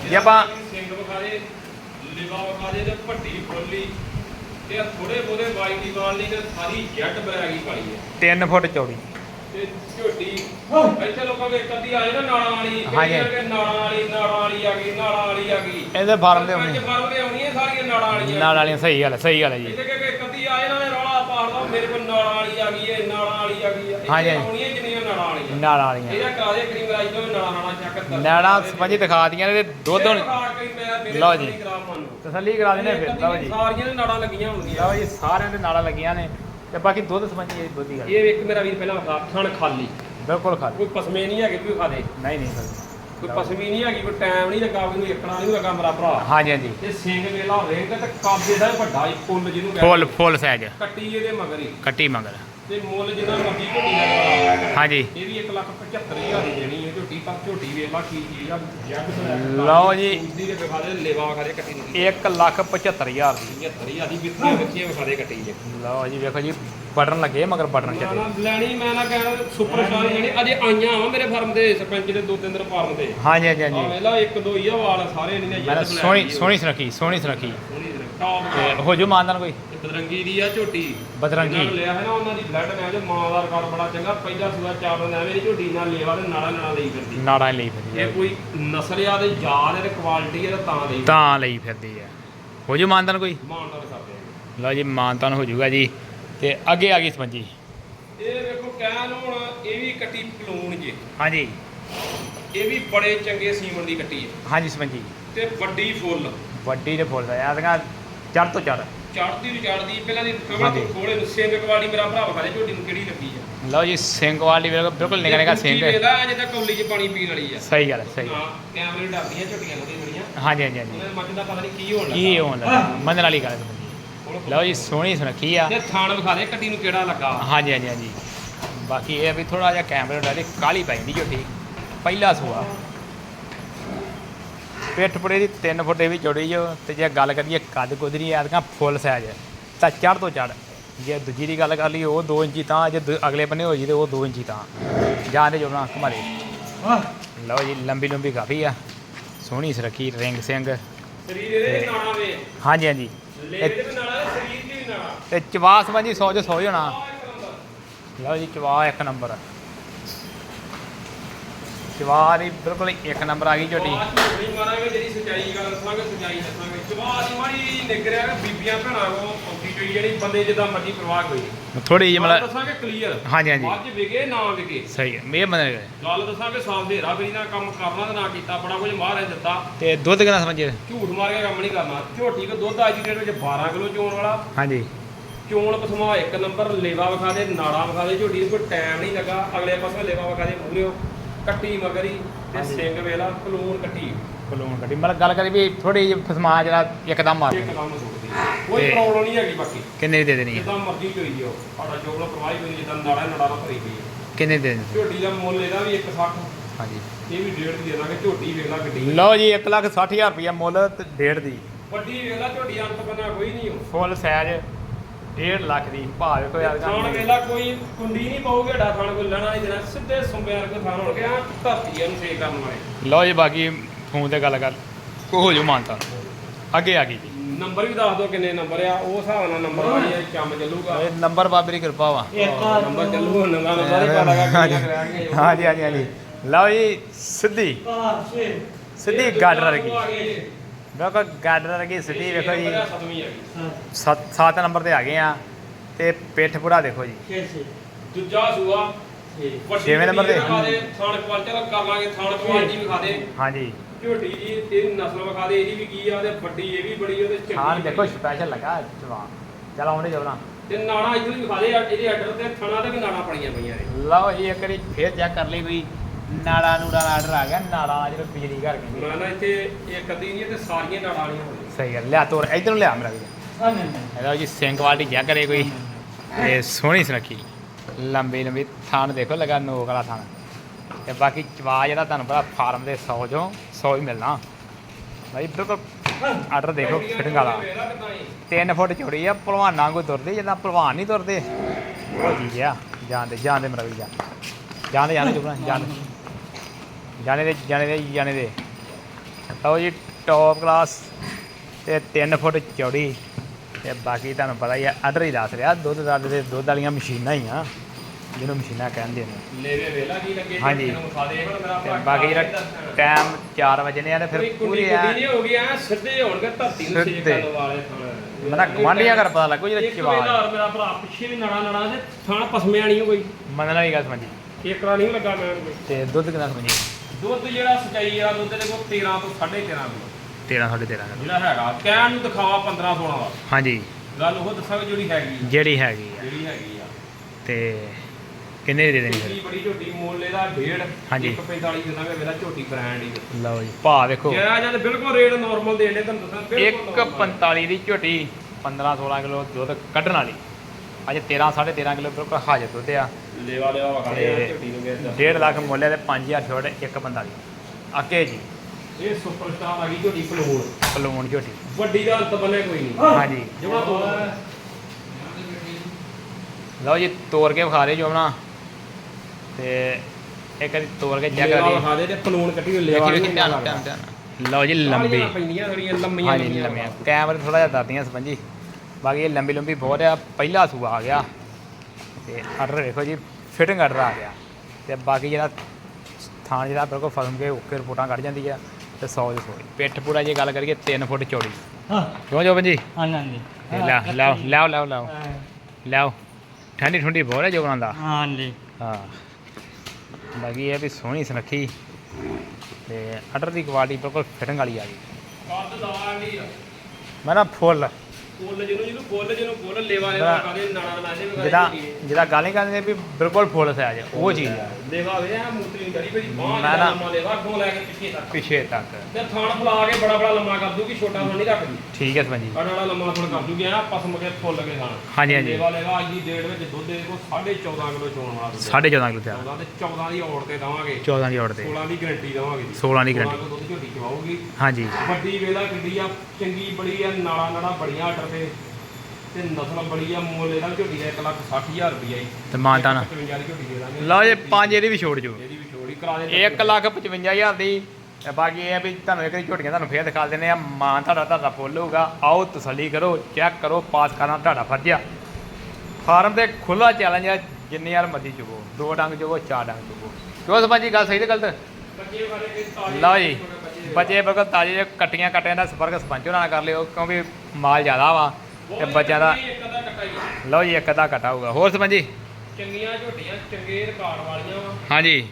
ਜੇ ਆਪਾਂ- ਸਿੰਘ ਦੇ ਲਿਵਾ ਦੇ ਤੇ ਭੱਟੀ ਫੁੱਲੀ ਤੇ ਥੋੜੇ ਬੋਦੇ ਵਾਈ ਦੀ ਵਾਲ ਨਹੀਂ ਤੇ ਸਾਰੀ ਜੈਟ ਬਰੈਗੀ ਕਾਲੀ ਹੈ। 3 ਫੁੱਟ ਚੌੜੀ। ਤੇ ਝੋਟੀ। ਇੱਥੇ ਲੋਕਾਂ ਦੇ ਕਦੀ ਆਏ ਨਾ ਨਾਲਾਂ ਵਾਲੀ। ਹਾਂਜੀ। ਕਹਿੰਦੇ ਕਿ ਨਾਲਾਂ ਵਾਲੀ ਨਾਲਾਂ ਵਾਲੀ ਆ ਗਈ ਨਾਲਾਂ ਵਾਲੀ ਆ ਗਈ। ਇਹਦੇ ਫਾਰਮ ਦੇ ਪੰਜ ਹੋਣੇ ਫਾਰਮ ਦੇ ਆਉਣੀ ਹੈ ਸਾਰੀਆਂ ਨਾਲਾਂ ਵਾਲੀਆਂ। ਨਾਲ ਵਾਲੀਆਂ ਸਹੀ ਗੱਲ ਹੈ ਸਹੀ ਗੱਲ ਹੈ ਜੀ। ਇੱਥੇ ਕਿ ਕਿ ਕਦੀ ਆਏ ਨਾ ਨੇ ਰੌਲਾ ਪਾੜਦਾ ਮੇਰੇ ਕੋਲ ਨਾਲਾਂ ਵਾਲੀ ਆ ਗਈ ਹੈ ਨਾਲਾਂ ਵਾਲੀ ਆ ਗਈ ਹੈ ਇੱਥੇ ਹਾਂਜੀ। ਆਉਣੀਆਂ ਜਿੰਨੀਆਂ ਨਾਲਾਂ ਵਾਲੀਆਂ। ਨਾਲ ਵਾਲੀਆਂ। ਇਹਦਾ ਕਰਾ ਦੇ ਕਰੀਮ ਰਾਜ ਤੋਂ ਨਾਲਾਂ ਨਾਲਾਂ ਚੈੱਕ ਕਰ ਨਾੜਾ ਸਪੰਜੀ ਦਿਖਾ ਦੀਆਂ ਨੇ ਤੇ ਦੁੱਧ ਹੁਣ। ਲਓ ਜੀ। ਤਸੱਲੀ ਕਰਾ ਦਿੰਦੇ ਫਿਰ ਲਓ ਜੀ। ਸਾਰੀਆਂ ਦੇ ਨਾੜਾਂ ਲੱਗੀਆਂ ਹੁੰਦੀਆਂ ਲਓ ਜੀ ਸਾਰਿਆਂ ਦੇ ਨਾੜਾਂ ਲੱਗੀਆਂ ਨੇ। ਤੇ ਬਾਕੀ ਦੁੱਧ ਸਪੰਜੀ ਇਹ ਦੁੱਧ ਦੀ ਗੱਲ। ਇਹ ਵੇਖ ਮੇਰਾ ਵੀਰ ਪਹਿਲਾਂ ਵਿਖਾ ਥਣ ਖਾਲੀ। ਬਿਲਕੁਲ ਖਾਲੀ। ਕੋਈ ਪਸਮੇ ਨਹੀਂ ਹੈਗੇ ਕੋਈ ਖਾ ਦੇ ਨਹੀਂ ਨਹੀਂ ਸਰ ਕੋਈ ਪਸਮੀ ਨਹੀਂ ਹੈਗੀ ਕੋਈ ਟਾਈਮ ਨਹੀਂ ਲੱਗਾ ਕੋਈ ਇੱਕਣਾ ਨਹੀਂ ਲੱਗਾ ਮੇਰਾ ਭਰਾ। ਹਾਂਜੀ ਹਾਂਜੀ। ਤੇ ਸਿੰਘ ਵੇਲਾ ਹੋਵੇਗਾ ਤੇ ਕਾਬੇ ਦਾ ਵੱਡਾ ਹੀ ਫੁੱਲ ਜਿਹਨੂੰ ਫੁੱਲ ਫੁੱਲ ਸਾਈਜ਼ ਕੱਟੀ ਇਹਦੇ ਮਗਰ ਹੀ। ਕੱਟੀ ਮੰਗਲ ਤੇ ਮੁੱਲ ਜਿੰਨਾ ਮਰਜ਼ੀ ਕਰਾ ਹਾਂਜੀ। ਇਹ ਵੀ 1,75,000 ਦੀ ਦੇਣੀ ਹੈ ਝੋਟੀ ਪਰ ਝੋਟੀ ਵੇਖ ਲਾ ਕੀ ਚੀਜ਼ ਆ ਜੱਗ ਤੋਂ ਲੈ ਕੇ ਲਓ ਜੀ। ਦੀ ਦੇ ਵਿਖਾ ਦੇ ਲੇਵਾ ਵਿਖਾ ਦੇ ਕੱਟੀ ਦੀ 1 ਲੱਖ 75000 ਦੀ। 75000 ਦੀ ਵਿੱਤੀਆਂ ਵਿੱਤੀਆਂ ਵਿਖਾ ਦੇ ਕੱਟੀ ਜੇ। ਲਓ ਜੀ ਵੇਖੋ ਜੀ ਬਟਨ ਲੱਗੇ ਮਗਰ ਬਟਨ ਚੱਲੇ। ਲੈਣੀ ਮੈਂ ਨਾ ਕਹਿਣਾ ਸੁਪਰ ਸਟਾਰ ਜਿਹੜੀ ਅਜੇ ਆਈਆਂ ਵਾ ਮੇਰੇ ਫਾਰਮ ਦੇ ਸਰਪੰਚ ਦੇ ਦੋ ਤਿੰਨ ਦਿਨ ਫਾਰਮ ਤੇ। ਹਾਂਜੀ ਹਾਂਜੀ ਆ ਹਾਂਜੀ ਵੇਲਾ ਇੱਕ ਦੋ ਹੀ ਆ ਵਾਲ ਸਾਰੇ ਨਹੀਂ ਨੇ ਸੋਹਣੀ ਸੋਹਣੀ ਸੁਰੱਖੀ ਸੋਹਣੀ ਟੌਪ ਤੇ ਹੋ ਜੋ ਮਾਨਦਾਨ ਕੋਈ? ਬਦਰੰਗੀ ਦੀ ਆ ਝੋਟੀ। ਬਦਰੰਗੀ। ਨੂੰ ਲਿਆ ਹੈ ਨਾ ਉਹਨਾਂ ਦੀ ਬਲੱਡ ਮੈਚ ਮਾਂ ਦਾ ਰਿਕਾਰਡ ਬੜਾ ਚੰਗਾ ਪਹਿਲਾ ਸੂਆ ਚਾਰ ਦਿਨ ਐਵੇਂ ਦੀ ਝੋਟੀ ਨਾਲ ਲੇਵਾ ਤੇ ਨਾੜਾ ਨਾੜਾ ਲਈ ਫਿਰਦੀ। ਨਾੜਾਂ ਲਈ ਫਿਰਦੀ ਇਹ ਆ। ਕੋਈ ਨਸਲ ਆ ਤੇ ਜਾਤ ਹੈ ਤੇ ਕੁਆਲਿਟੀ ਹੈ ਤੇ ਤਾਂ ਲਈ ਤਾਂ ਲਈ ਫਿਰਦੀ ਆ। ਹੋ ਜੋ ਮਾਨਦਾਨ ਕੋਈ? ਕਰਦੇ ਆ ਲਓ ਜੀ ਮਾਨਤਾਨ ਹੋ ਜਾਊਗਾ ਜੀ। ਤੇ ਅੱਗੇ ਆ ਗਈ ਸਪੰਜੀ ਇਹ ਵੇਖੋ ਕਹਿਣ ਹੁਣ ਇਹ ਵੀ ਕੱਟੀ ਪਲੂਣ ਜੇ। ਹਾਂਜੀ। ਇਹ ਵੀ ਬੜੇ ਚੰਗੇ ਸੀਮਨ ਦੀ ਕੱਟੀ ਹੈ ਹਾਂਜੀ ਸਪੰਜੀ ਤੇ ਵੱਡੀ ਫੁੱਲ। ਵੱਡੀ ਤੇ ਫੁੱਲ ਆ। ਤੀਆਂ ਚੜ ਤੋਂ ਚੜ ਚੜਦੀ ਨੂੰ ਚੜਦੀ ਪਹਿਲਾਂ ਦੀ ਹਾਂਜੀ। ਖੋਲੇ ਨੂੰ ਸਿੰਘ ਕੁਆਲਿਟੀ ਮੇਰਾ ਭਰਾ ਵਿਖਾਲੇ ਝੋਟੀ ਨੂੰ ਕਿਹੜੀ ਲੱਗੀ ਆ। ਲਓ ਜੀ ਸਿੰਘ ਵਾਲੀ ਬਿਲਕੁਲ ਬਿਲਕੁਲ ਨਿਕਾ ਨਿਕਾ ਸਿੰਘ ਹੈ। ਵੇਦਾ ਅਜੇ ਤੱਕ ਕੌਲੀ 'ਚ ਪਾਣੀ ਪੀਣ ਵਾਲੀ ਆ। ਸਹੀ ਗੱਲ ਹੈ ਸਹੀ। ਹਾਂ ਕੈਮਰੇ ਡਰਦੀਆਂ ਝੋਟੀਆਂ ਉਹਦੀ ਬੜੀਆਂ ਹਾਂਜੀ ਹਾਂਜੀ ਹਾਂਜੀ। ਉਹਨਾਂ ਦੇ ਮੱਝ ਦਾ ਪਤਾ ਨਹੀਂ ਕੀ ਹੋਣ ਕੀ ਹੋਣ ਲੱਗਾ ਮੰਨਣ ਵਾਲੀ ਗੱਲ ਹੈ। ਲਓ ਜੀ ਸੋਹਣੀ ਸੁਨੱਖੀ ਆ। ਤੇ ਥਾਣ ਵਿਖਾ ਦੇ ਕੱਟੀ ਨੂੰ ਕਿਹੜਾ ਲੱਗਾ। ਹਾਂਜੀ ਹਾਂਜੀ ਹਾਂਜੀ। ਬਾਕੀ ਇਹ ਆ ਵੀ ਥੋੜਾ ਜਿਹਾ ਕੈਮਰੇ ਕਾਲੀ ਪੈ ਜਾਂਦੀ ਝੋਟੀ। ਪਹਿਲਾ ਸੂਆ। ਪਿੱਠ ਪੁੜੇ ਦੀ 3 ਫੁੱਟ ਵੀ ਚੌੜੀ ਜੋ ਤੇ ਜੇ ਗੱਲ ਕਰੀਏ ਕੱਦ ਕੁਦਰੀ ਐਤਕਾਂ ਫੁੱਲ ਸਾਈਜ਼ ਤਾਂ ਚੜ ਤੋਂ ਚੜ ਜੇ ਦੂਜੀ ਦੀ ਗੱਲ ਕਰ ਲਈ ਉਹ 2 ਇੰਚੀ ਤਾਂ ਜੇ ਦੂ- ਅਗਲੇ ਬੰਨੇ ਹੋ ਜੀ ਤੇ ਉਹ 2 ਇੰਚੀ ਤਾਂ। ਜਾਣ ਦੇ ਜੋਬਣਾ ਘਮਾਰੇ ਲਓ ਜੀ ਲੰਬੀ ਲੰਬੀ ਕਾਫੀ ਆ। ਸੋਹਣੀ ਸੁਰੱਖੀ ਰਿੰਗ ਸਿੰਘ ਸਰੀਰ ਇਹਦੇ ਨਾਣਾ ਵੇ ਹਾਂਜੀ ਹਾਂਜੀ। ਲੈ ਦੇ ਵੀ ਨਾਣਾ ਸਰੀਰ ਦੀ ਵੀ ਨਾਣਾ ਤੇ ਚਵਾਸ ਬੰਜੀ 100 ਚ 100 ਹੀ ਹੋਣਾ ਲਓ ਜੀ ਚਵਾ ਇੱਕ ਨੰਬਰ। ਦੀ ਬਿਲਕੁਲ ਇੱਕ ਨੰਬਰ ਆ ਗਈ ਝੋਟੀ। ਆਹ ਝੋਟੀ ਮਾਰਾਂਗੇ ਜਿਹੜੀ ਸਚਾਈ ਗੱਲ ਦੱਸਾਂਗੇ ਸਚਾਈ ਦੱਸਾਂਗੇ ਜਵਾਬ ਦੀ ਮਾੜੀ ਨਿਗਰਿਆ ਕਿ ਬੀਬੀਆਂ ਭੈਣਾਂ ਕੋ ਔਖੀ ਚੋਈ ਜਿਹੜੀ ਬੰਦੇ ਜਿੱਦਾਂ ਮਰਜ਼ੀ ਪਰਵਾਹ ਕੋਈ ਥੋੜੀ ਜਿਹੀ ਮਤਲਬ ਦੱਸਾਂਗੇ ਕਲੀਅਰ ਹਾਂਜੀ, ਹਾਂਜੀ। ਅੱਜ ਵਿਗੇ ਨਾ ਵਿਗੇ ਸਹੀ ਹੈ ਇਹ ਬੰਦੇ ਨੇ ਗੱਲ ਦੱਸਾਂਗੇ ਸਾਫ਼ ਦੇਰਾ ਵੀ ਨਾ ਕੰਮ ਕਰਨਾ ਤੇ ਨਾ ਕੀਤਾ ਬੜਾ ਕੁਝ ਮਾਰ ਦਿੱਤਾ। ਤੇ ਦੁੱਧ ਕਿੰਨਾ ਸਮਝੇ? ਝੂਠ ਮਾਰ ਕੇ ਕੰਮ ਨਹੀਂ ਕਰਨਾ। ਝੋਟੀ ਕੋ ਦੁੱਧ ਅੱਜ ਦੀ ਡੇਟ ਵਿੱਚ 12 ਕਿਲੋ ਚੋਣ ਵਾਲਾ। ਹਾਂਜੀ। ਚੋਣ ਪਸਮਾ ਇੱਕ ਨੰਬਰ ਲੇਵਾ ਵਿਖਾ ਦੇ ਨਾੜਾ ਵਿਖਾ ਦੇ। ਝੋਟੀ ਨੂੰ ਕੋਈ ਟਾਈਮ ਨਹੀਂ ਲੱਗਾ। ਅਗਲੇ ਪਾਸੇ ਲੇਵਾ ਵਿਖਾ ਦੇ ਮੂਹਰਿਓ ਕੱਟੀ ਮਗਰੀ ਤੇ। ਸਿੰਘ ਵੇਲਾ ਕਲੂਨ ਕੱਟੀ। ਬਲੂਨ ਕੱਢੀ ਮਤਲਬ ਗੱਲ ਕਰੀ ਵੀ ਥੋੜੀ ਜਿਹੀ ਫਸਮਾ ਜਿਹੜਾ ਇੱਕਦਮ ਮਾਰ ਇੱਕ। ਕੰਮ ਸੁੱਟਦੀ ਕੋਈ ਤੇ- ਪ੍ਰੋਬਲਮ ਨਹੀਂ ਹੈਗੀ ਬਾਕੀ। ਕਿੰਨੇ ਦੀ ਦੇ ਦੇਣੀ ਹੈ ਜਿੱਦਾਂ ਮਰਜ਼ੀ ਚੋਈ ਦਿਓ ਸਾਡਾ ਚੋਕਲਾ ਪ੍ਰਵਾਹੀ ਕੋਈ ਨਹੀਂ ਜਿੱਦਾਂ ਨਾੜਾ ਨਾੜਾ ਨਾਲ ਭਰੀ ਹੈ ਕਿੰਨੇ ਦੀ ਦੇ ਦੇਣੀ? ਝੋਟੀ ਦਾ ਮੁੱਲ ਇਹਦਾ ਵੀ 160 ਹਾਂਜੀ। ਇਹ ਵੀ ਡੇਢ ਦੀ ਦੇ ਦਾਂਗੇ ਝੋਟੀ ਵੇਖ ਲਾ ਗੱਡੀ ਲਓ ਜੀ 1 ਲੱਖ 60000 ਰੁਪਇਆ ਮੁੱਲ ਤੇ ਡੇਢ ਦੀ। ਵੱਡੀ ਵੇਖ ਲਾ ਝੋਟੀ ਅੰਤ ਬੰਨਾ ਕੋਈ ਨਹੀਂ ਹੋ ਫੁੱਲ ਸਾਈਜ਼ 1.5 ਲੱਖ ਦੀ ਭਾਵੇਂ ਕੋਈ ਥਾਣ ਆਦਗਾ ਵੇਲਾ ਕੋਈ ਕੁੰਡੀ ਨਹੀਂ ਪਾਉਗੇ ਡਾ ਥਾਣ ਕੋਈ ਲੈਣਾ ਨਹੀਂ ਦੇਣਾ ਸਿੱਧੇ ਸੁੰਬਿਆਰ ਕੋ ਥਾਣ ਹੋਣਗੇ ਆ ਧਰਤੀ ਨੂੰ ਸੇ ਕਰਨ ਵਾਲੇ। ਲਓ ਜੀ ਬਾਕੀ ਫੋਨ ਤੇ ਗੱਲ ਕਰ। ਕੋ ਹੋ ਜੋ ਮਾਨਤਾ। ਅੱਗੇ ਆ ਗਈ ਜੀ। ਨੰਬਰ ਵੀ ਦੱਸ ਦਿਓ ਕਿੰਨੇ ਨੰਬਰ ਆ ਉਹ ਹਿਸਾਬ ਨਾਲ ਨੰਬਰ ਵਾਲੀ ਇਹ ਕੰਮ ਚੱਲੂਗਾ। ਇਹ ਨੰਬਰ ਬਾਬੇ ਦੀ ਕਿਰਪਾ ਵਾ। ਨੰਬਰ ਚੱਲੂ ਹੁਣ ਨੰਗਾ ਨੰਬਰ ਹੀ ਪਤਾ ਲੱਗਾ ਕਿੰਨੀਆਂ ਕਰਾਂਗੇ ਹਾਂਜੀ ਹਾਂਜੀ ਹਾਂਜੀ। ਲਓ ਜੀ ਸਿੱਧੀ। ਸਿੱਧੀ ਗਾਡਰ ਵਰਗੀ ਬਿਲਕੁਲ ਗਾਡਰ ਵਰਗੀ ਸਿੱਧੀ ਵੇਖੋ ਜੀ। ਸਤਵੀਂ ਆ ਗਈ। 7 7 ਨੰਬਰ ਤੇ ਆ ਗਏ ਆ ਤੇ ਪਿੱਠ ਪੂਰਾ ਦੇਖੋ ਜੀ। ਦੂਜਾ ਸੂਆ। ਵੱਡੀ ਛੇਵੇਂ ਨੰਬਰ ਤੇ? ਵਿਖਾ ਦੇ ਥਾਣ ਕੁਆਲਚਰ ਕਰ ਲਾਂਗੇ ਥਾਣ ਕੁਆਲਟੀ ਵਿਖਾ ਦੇ। ਹਾਂਜੀ। ਝੋਟੀ ਜੀ ਨਸਲ ਵਿਖਾ ਦੇ ਇਹਦੀ ਵੀ ਕੀ ਆ ਤੇ ਵੱਡੀ ਇਹ ਵੀ ਬੜੀ ਉਹਦੇ ਚੰਗੀ ਖਾਣ ਬੜੀ। ਦੇਖੋ ਸਪੈਸ਼ਲ ਲੱਗਾ ਜਵਾਨ। ਚਲ ਆਉਂਦੇ ਜਵਨਾ ਤੇ ਨਾੜਾ ਇੱਧਰ ਵੀ ਵਿਖਾ ਦੇ ਆ, ਇਹਦੇ ਆਰਡਰ ਤੇ ਥਣਾ ਤੇ ਵੀ ਨਾੜਾ ਪੜੀਆਂ ਪਈਆਂ ਨੇ। ਲਓ ਜੀ ਇੱਕ ਵਾਰੀ ਫੇਰ ਚੈੱਕ ਕਰ ਲਈ ਕੋਈ। ਨਾੜਾ ਨੂੜਾ ਦਾ ਆਰਡਰ ਆ ਗਿਆ ਨਾੜਾ ਜਿਹੜਾ ਬਿਜਲੀ ਘਰ ਕਹਿੰਦੇ ਮੈਂ ਨਾ ਇੱਥੇ ਇਹ ਕਦੀ ਨਹੀਂ ਤੇ ਸਾਰੀਆਂ ਨਾੜਾਂ ਵਾਲੀਆਂ ਹੋਣੀਆਂ ਸਹੀ ਗੱਲ ਲਿਆ ਤੋਰ ਇਧਰ ਨੂੰ ਲਿਆ ਮੇਰਾ ਵੀ ਲਓ ਜੀ ਸਿੰਘ ਕੁਆਲਿਟੀ ਚੈੱਕ ਕਰੇ ਕੋਈ? ਤੇ ਸੋਹਣੀ ਸੁਨੱਖੀ। ਲੰਬੀ ਲੰਬੀ ਥਾਣ ਦੇਖੋ ਲਗਾ ਨੋਕ ਵਾਲਾ ਥਾਣ ਤੇ ਬਾਕੀ ਚਵਾ ਜਿਹੜਾ ਤੁਹਾਨੂੰ ਪਤਾ ਫਾਰਮ ਦੇ 100 ਚੋਂ 100 ਹੀ ਮਿਲਣਾ। ਭਾਈ ਬਿਲਕੁਲ ਆਰਡਰ ਦੇਖੋ ਫਿਟਿੰਗ ਵਾਲਾ। ਵੇਖ ਲਾ ਕਿੱਦਾਂ ਈ। 3 ਫੁੱਟ ਚੌੜੀ ਆ ਭਲਵਾਨਾਂ ਕੋਈ ਤੁਰਦੇ ਜਿੱਦਾਂ ਭਲਵਾਨ ਨਹੀਂ ਤੁਰਦੇ। ਉਹ ਚੀਜ਼ ਆ ਜਾਂਦੇ ਜਾਂਦੇ ਮੇਰਾ ਵੀ ਜਾ ਜਾਂਦੇ ਜਾਂਦੇ ਚੁੱਕਣਾ ਜਾਂਦੇ। ਜਾਣੇ ਦੇ ਜਾਣੇ ਦੇ ਜਾਣੇ ਦੇ। ਲਓ ਜੀ ਟੌਪ ਕਲਾਸ ਤੇ 3 ਫੁੱਟ ਚੌੜੀ। ਤੇ ਬਾਕੀ ਤੁਹਾਨੂੰ ਪਤਾ ਹੀ ਆ ਆਰਡਰ ਹੀ ਦੱਸ ਰਿਹਾ ਦੁੱਧ ਦੱਧ ਦੇ ਦੁੱਧ ਵਾਲੀਆਂ ਮਸ਼ੀਨਾਂ ਹੀ ਆ ਜਿਹਨੂੰ ਮਸ਼ੀਨਾਂ ਕਹਿੰਦੇ ਨੇ। ਲੇਵੇ ਵੇਲਾ ਕੀ ਲੱਗੇ ਹਾਂਜੀ। ਦੇ ਤੇ ਬਾਕੀ ਜਿਹੜਾ। ਟਾਈਮ 4 ਵਜੇ ਆ ਤੇ ਫਿਰ ਪੂਰੀ ਆ ਨਹੀਂ ਹੋ ਗਿਆ ਸਿੱਧੇ ਹੋਣਗੇ ਧਰਤੀ ਨੂੰ ਸੇਕ ਸਿੱਧੇ। ਕਰਨ ਵਾਲੇ ਮਨਾ ਗਵਾਂਢੀਆਂ ਘਰ ਪਤਾ ਲੱਗੂ ਜਿਹੜਾ ਇੱਕ ਚਵਾ ਮੇਰਾ ਭਰਾ ਪਿੱਛੇ ਵੀ ਨੜਾ ਨੜਾ ਤੇ ਥਾਣ ਪਸਮਿਆ ਨਹੀਂ ਕੋਈ ਮੰਨਣ ਵਾਲੀ ਗੱਲ ਸਮਝੀ। ਏਕੜਾ ਨਹੀਂ ਲੱਗਾ ਮੈਂ। ਤੇ ਦੁੱਧ ਕਿੰਨਾ ਸਮਝੀ? ਦੁੱਧ ਜਿਹੜਾ ਸਚਾਈ ਆ ਦੁੱਧ ਦੇ ਕੋਲ 13 ਤੋਂ 13.5 ਕਿਲੋ। 13 ਸਾਢੇ 13 ਦਾ ਜਿਹੜਾ ਹੈਗਾ ਕਹਿਣ ਨੂੰ ਦਿਖਾਵਾ 15 16 ਦਾ ਹਾਂਜੀ। ਗੱਲ ਉਹ ਦੱਸਾਂਗੇ ਜਿਹੜੀ ਹੈਗੀ ਆ। ਜਿਹੜੀ ਹੈਗੀ ਆ। ਜਿਹੜੀ ਹੈਗੀ ਆ। ਤੇ ਕਿੰਨੇ ਦੀ ਦੇਣੀ ਝੋਟੀ ਬੜੀ ਝੋਟੀ ਮੁੱਲ ਇਹਦਾ ਡੇਢ ਹਾਂਜੀ। 145 ਦਿੰਦਾਂਗੇ ਮੇਰਾ ਝੋਟੀ ਬ੍ਰਾਂਡ ਹੀ ਫਿਰ ਲਓ ਜੀ ਭਾ ਦੇਖੋ ਜਿਹੜਾ ਜਾਂ ਬਿਲਕੁਲ ਰੇਟ ਨਾਰਮਲ ਦੇਣੇ ਤੁਹਾਨੂੰ ਦੱਸਾਂ ਬਿਲਕੁਲ normal। 145 ਦੀ ਝੋਟੀ 15 16 ਕਿਲੋ ਦੁੱਧ ਕੱਢਣ ਵਾਲੀ। ਅੱਜ 13 13.5 ਕਿਲੋ ਬਿਲਕੁਲ ਹਾਜ਼ਰ ਦੁੱਧ ਆ। ਲੇਵਾ ਲੇਵਾ ਤੇ ਝੋਟੀ ਨੂੰ ਕਹਿੰਦਾ 1.5 ਲੱਖ ਮੁੱਲ ਹੈ ਤੇ 5000 ਛੋੜ 145 ਅੱਗੇ ਜੀ। ਇਹ ਸੁਪਰਸਟਾਰ ਆ ਗਈ ਝੋਟੀ ਪਲੂਣ। ਪਲੂਣ ਝੋਟੀ। ਵੱਡੀ ਦਾ ਅੰਤ ਬੰਨੇ ਕੋਈ ਨਹੀਂ। ਹਾਂਜੀ ਜਿਹੜਾ ਤੋਂ ਲਓ ਜੀ ਤੋੜ ਕੇ ਵਿਖਾ ਰਹੇ ਜੋ ਆਪਣਾ। ਤੇ ਇੱਕ ਵਾਰੀ ਤੋੜ ਕੇ ਚੈੱਕ ਕਰੀ। ਵਖਾ ਦੇ ਤੇ ਪਲੂਣ ਕੱਟੀ ਹੋਈ ਲੇਵਾ ਨਹੀਂ ਧਿਆਨ। ਧਿਆਨ ਲਓ ਜੀ ਲੰਬੀ। ਪੈਂਦੀਆਂ ਥੋੜੀਆਂ ਲੰਮੀਆਂ ਲੰਮੀਆਂ। ਕੈਮਰੇ ਥੋੜਾ ਜਿਹਾ ਦਰਦੀਆਂ ਸਪੰਜੀ। ਬਾਕੀ ਇਹ ਲੰਬੀ ਲੰਬੀ ਬਹੁਤ ਆ ਪਹਿਲਾ ਸੂਆ ਆ ਗਿਆ। ਤੇ ਆਰਡਰ ਵੇਖੋ ਜੀ ਫਿਟਿੰਗ ਆਰਡਰ ਆ ਗਿਆ। ਤੇ ਬਾਕੀ ਜਿਹੜਾ ਥਾਣ ਜਿਹੜਾ ਬਿਲਕੁਲ ਫਸਮ ਕੇ ਓਕੇ ਰਿਪੋਰਟਾਂ ਕੱਢ ਜਾਂਦੀ ਆ ਤੇ 100 ਦੇ 100 ਪਿੱਠ ਪੂਰਾ ਜੇ ਗੱਲ ਕਰੀਏ 3 ਫੁੱਟ ਚੌੜੀ। ਹਾਂ। ਕਿਉਂ ਜੋਬਨ ਜੀ? ਹਾਂਜੀ ਇਹ ਲੈ ਲਓ ਲਓ ਲਓ ਲਓ ਲਓ ਠੰਡੀ ਠੰਡੀ ਬਹੁਤ ਹੈ ਜੋਬਨਾਂ ਦਾ। ਹਾਂਜੀ। ਹਾਂ। ਬਾਕੀ ਇਹ ਵੀ ਸੋਹਣੀ ਸੁਨੱਖੀ। ਤੇ ਆਰਡਰ ਦੀ ਕੁਆਲਿਟੀ ਬਿਲਕੁਲ ਫਿਟਿੰਗ ਵਾਲੀ ਆ ਗਈ। ਮੈਂ ਨਾ ਫੁੱਲ। ਫੁੱਲ ਜਿਹਨੂੰ ਜਿਹਨੂੰ ਫੁੱਲ ਜਿਹਨੂੰ ਫੁੱਲ ਲੇਵਾ ਲੇਵਾ ਕਰਦੇ ਨਾਣਾ ਨਾ ਜੇ ਜਿਹਦਾ ਜਿਹਦਾ ਗੱਲ ਕਰਦੇ ਵੀ ਬਿਲਕੁਲ ਫੁੱਲ ਸਾਈਜ਼ ਉਹ ਚੀਜ਼ ਆ ਲੇਵਾ ਵੇ ਆ ਮੂਤਰੀ ਨਹੀਂ ਕਰੀ ਬਾਹਰ ਮੈਂ ਨਾ- ਲੰਮਾ ਲੇਵਾ ਅੱਗੋਂ ਲੈ ਕੇ ਪਿੱਛੇ ਤੱਕ। ਪਿਛੇ ਤੱਕ। ਤੇ ਥਾਣ ਫਲਾ ਕੇ ਬੜਾ ਬੜਾ ਲੰਮਾ ਕਰ ਦੂਗੀ ਛੋਟਾ ਥਾਣ ਨਹੀਂ ਰੱਖਦੀ ਠੀਕ ਹੈ ਸਰਪੰਚ ਜੀ ਆੜਾ ਵਾਲਾ ਲੰਮਾ ਥਾਣ ਕਰ ਦੂਗੀ ਆ ਪਸਮ ਕੇ ਫੁੱਲ ਕੇ ਥਾਣ। ਹਾਂਜੀ, ਹਾਂਜੀ। ਲੇਵਾ ਲੇਵਾ ਅੱਜ ਦੀ ਡੇਟ ਵਿੱਚ ਦੁੱਧ ਦੇ ਕੋ 14.5 ਕਿਲੋ ਚੋਣ ਵਾਲਾ ਦੁੱਧ। 14.5 ਕਿਲੋ ਤਿਆਰ। 14 ਤੇ 14 ਦੀ ਔੜ ਤੇ ਦਵਾਂਗੇ। 14 ਦੀ ਔੜ ਤੇ। 16 ਦੀ ਗਾਰੰਟੀ ਦਵਾਂਗੇ 16 ਦੀ 16 ਗਰੰਟੀ ਦੁੱਧ ਝੋਟੀ ਚਵਾਉਗੀ ਹਾਂਜੀ। ਵੱਡੀ ਵੇਲਾ ਕਿੱਡੀ ਆ ਚੰਗੀ ਬੜੀ ਆ ਨਾਲਾ ਨਾਲਾ ਬੜੀਆਂ ਆਰਡਰ ਤੇ ਤੇ ਨਸਲ ਬੜੀ ਆ ਮੁੱਲ ਇਹਦਾ ਝੋਟੀ ਦਾ 1 ਲੱਖ 60000 ਰੁਪਈਆ ਜੀ। ਤੇ ਮਾਨਤਾ ਨਾ 55 ਦੀ ਝੋਟੀ ਦੇ ਦਾਂਗੇ। ਲਓ ਜੀ ਪੰਜ ਇਹਦੀ ਵੀ ਛੋੜ ਜੋ। ਇਹਦੀ ਵੀ ਛੋੜੀ ਕਰਾ ਦੇ 1 ਲੱਖ 55000 ਦੀ। ਤੇ ਬਾਕੀ ਇਹ ਆ ਵੀ ਤੁਹਾਨੂੰ ਇੱਕ ਦੀ ਝੋਟੀਆਂ ਤੁਹਾਨੂੰ ਫੇਰ ਦਿਖਾ ਦਿੰਦੇ ਆ। ਮਾਂ ਤੁਹਾਡਾ ਤੁਹਾਡਾ ਫੁੱਲ ਹੋਊਗਾ। ਆਓ ਤਸੱਲੀ ਕਰੋ ਚੈੱਕ ਕਰੋ ਪਾਸ ਕਰਨਾ ਤੁਹਾਡਾ ਫਰਜ਼ ਆ। ਫਾਰਮ ਤੇ ਖੁੱਲਾ ਚੈਲੰਜ ਆ ਜਿੰਨੇ ਯਾਰ ਮਰਜ਼ੀ ਚੁਗੋ ਦੋ ਡੰਗ ਚੁਗੋ ਚਾਰ ਡੰਗ ਚੁਗੋ ਕਿਉਂ ਸਮਝ ਜੀ ਗੱਲ ਸਹੀ ਤੇ ਗਲਤ? ਲਓ ਜੀ। ਬੱਚੇ ਬਿਲਕੁਲ ਤਾਜ਼ੇ ਜਿਹੇ ਕੱਟੀਆਂ ਕੱਟਿਆਂ ਦਾ ਸੰਪਰਕ ਸਰਪੰਚ ਹੋਣਾ ਨਾਲ ਕਰ ਲਿਓ ਕਿਉਂਕਿ ਮਾਲ ਜ਼ਿਆਦਾ ਵਾ ਤੇ ਬੱਚਿਆਂ ਦਾ ਇੱਕ ਅੱਧਾ ਕੱਟਾ ਹੀ ਲਓ ਜੀ ਇੱਕ ਅੱਧਾ ਕੱਟਾ ਹੋਊਗਾ। ਹੋਰ ਸਰਪੰਚ ਜੀ? ਚੰਗੀਆਂ ਝੋਟੀਆਂ ਚੰਗੇ ਰਿਕਾਰਡ ਵਾਲੀਆਂ ਵਾ। ਹਾਂਜੀ।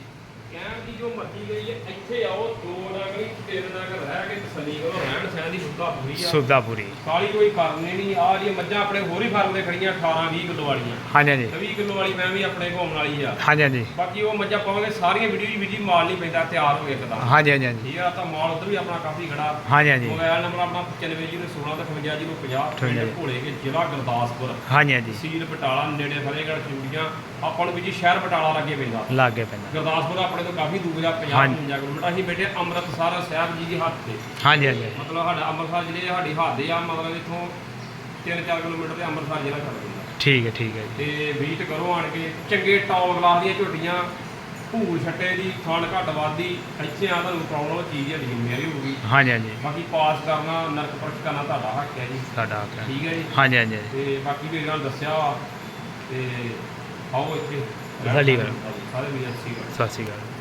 ਜੋ ਮਰਜ਼ੀ ਗਈ ਹੈ ਇੱਥੇ ਆਓ ਦੋ ਨਹੀਂ ਤਿੰਨ ਡੰਗ ਰਹਿ ਕੇ ਤਸੱਲੀ ਕਰੋ ਰਹਿਣ ਸਹਿਣ ਦੀ ਸੁੱਧਾ ਪੂਰੀ ਆ। ਸੁਵਿਧਾ ਪੂਰੀ ਕਾਲੀ ਕੋਈ ਕਰਨੀ ਨਹੀਂ ਆ ਜੀ ਮੱਝਾਂ ਆਪਣੇ ਹੋਰ ਹੀ ਫਾਰਮ ਦੇ ਖੜੀਆਂ 18 20 ਕਿਲੋ ਵਾਲੀਆਂ। ਹਾਂਜੀ ਹਾਂਜੀ। 20 ਕਿਲੋ ਵਾਲੀ ਮੈਂ ਵੀ ਆਪਣੇ ਘੁੰਮਣ ਵਾਲੀ ਆ। ਹਾਂਜੀ ਹਾਂਜੀ। ਬਾਕੀ ਉਹ ਮੱਝਾਂ ਪਾਵਾਂਗੇ ਸਾਰੀਆਂ ਵੀਡੀਓ ਦੀ ਵੀਡੀਓ ਮਾਲ ਨਹੀਂ ਪੈਂਦਾ ਤਿਆਰ ਹੋ ਇੱਕਦਮ ਹਾਂਜੀ ਹਾਂਜੀ ਹਾਂਜੀ। ਠੀਕ ਆ ਤਾਂ ਮਾਲ ਉਧਰ ਵੀ ਆਪਣਾ ਕਾਫੀ ਖੜਾ। ਹਾਂਜੀ ਹਾਂਜੀ। ਮੋਬਾਈਲ ਨੰਬਰ ਆਪਣਾ 9516 ਤੇ 55050 ਪਿੰਡ ਭੋਲੇ ਕੇ ਜ਼ਿਲ੍ਹਾ ਗੁਰਦਾਸਪੁਰ। ਹਾਂਜੀ ਹਾਂਜੀ। ਤਹਿਸੀਲ ਬਟਾਲਾ ਨੇੜੇ ਫਤਿਹਗੜ੍ਹ ਚੂੜੀਆਂ। ਆਪਾਂ ਨੂੰ ਵੀ ਜੀ ਸ਼ਹਿਰ ਬਟਾਲਾ ਲੱਗੇ ਪੈਂਦਾ। ਲਾਗੇ ਪੈਂਦਾ। ਗੁਰਦਾਸਪੁਰ ਆਪਣੇ ਤੋਂ ਕਾਫੀ ਦੂਰ ਆ 50 ਹਾਂਜੀ। 55 ਕਿਲੋਮੀਟਰ। ਅਸੀਂ ਬੈਠੇ ਅੰਮ੍ਰਿਤਸਰ ਸਾਹਿਬ ਜੀ ਦੇ ਹੱਥ ਤੇ। ਹਾਂਜੀ ਹਾਂਜੀ। ਮਤਲਬ ਸਾਡਾ ਅੰਮ੍ਰਿਤਸਰ ਜ਼ਿਲ੍ਹੇ ਦੇ ਸਾਡੀ ਹੱਦ ਆ ਮਤਲਬ ਇੱਥੋਂ 3-4 ਕਿਲੋਮੀਟਰ ਤੇ ਅੰਮ੍ਰਿਤਸਰ ਜ਼ਿਲ੍ਹਾ ਛੱਡ ਦਿੰਦਾ ਠੀਕ ਹੈ ਠੀਕ ਹੈ ਜੀ। ਤੇ ਵਿਜ਼ਿਟ ਕਰੋ ਆਣ ਕੇ। ਚੰਗੇ ਟੌਪ ਕਲਾਸ ਦੀਆਂ ਝੋਟੀਆਂ ਭੂਲ ਛੱਟੇ ਦੀ ਥਣ ਘੱਟ ਵੱਧਦੀ ਇੱਥੇ ਆ ਤੁਹਾਨੂੰ ਪ੍ਰੋਬਲਮ ਚੀਜ਼ ਹੈ ਜ਼ਿੰਮੇਵਾਰੀ ਹੋਊਗੀ ਹਾਂਜੀ ਹਾਂਜੀ। ਬਾਕੀ ਪਾਸ ਕਰਨਾ ਨਰਕ ਪਰਖ ਕਰਨਾ ਤੁਹਾਡਾ ਹੱਕ ਹੈ ਜੀ। ਸਾਡਾ ਹੱਕ ਹੈ। ਠੀਕ ਹੈ ਜੀ। ਹਾਂਜੀ ਹਾਂਜੀ ਹਾਂਜੀ। ਤੇ ਬਾਕੀ ਵੀ ਇਹਨਾਂ ਨੂੰ ਦੱਸਿਆ ਵਾ। ਤੇ ਆਓ ਇੱਥੇ। ਤਸੱਲੀ ਕਰੋ। ਸਾਰੇ ਵੀ ਅੱਛੀ ਗੱਲ ਸਤਿ ਸ਼੍ਰੀ ਅਕਾਲ।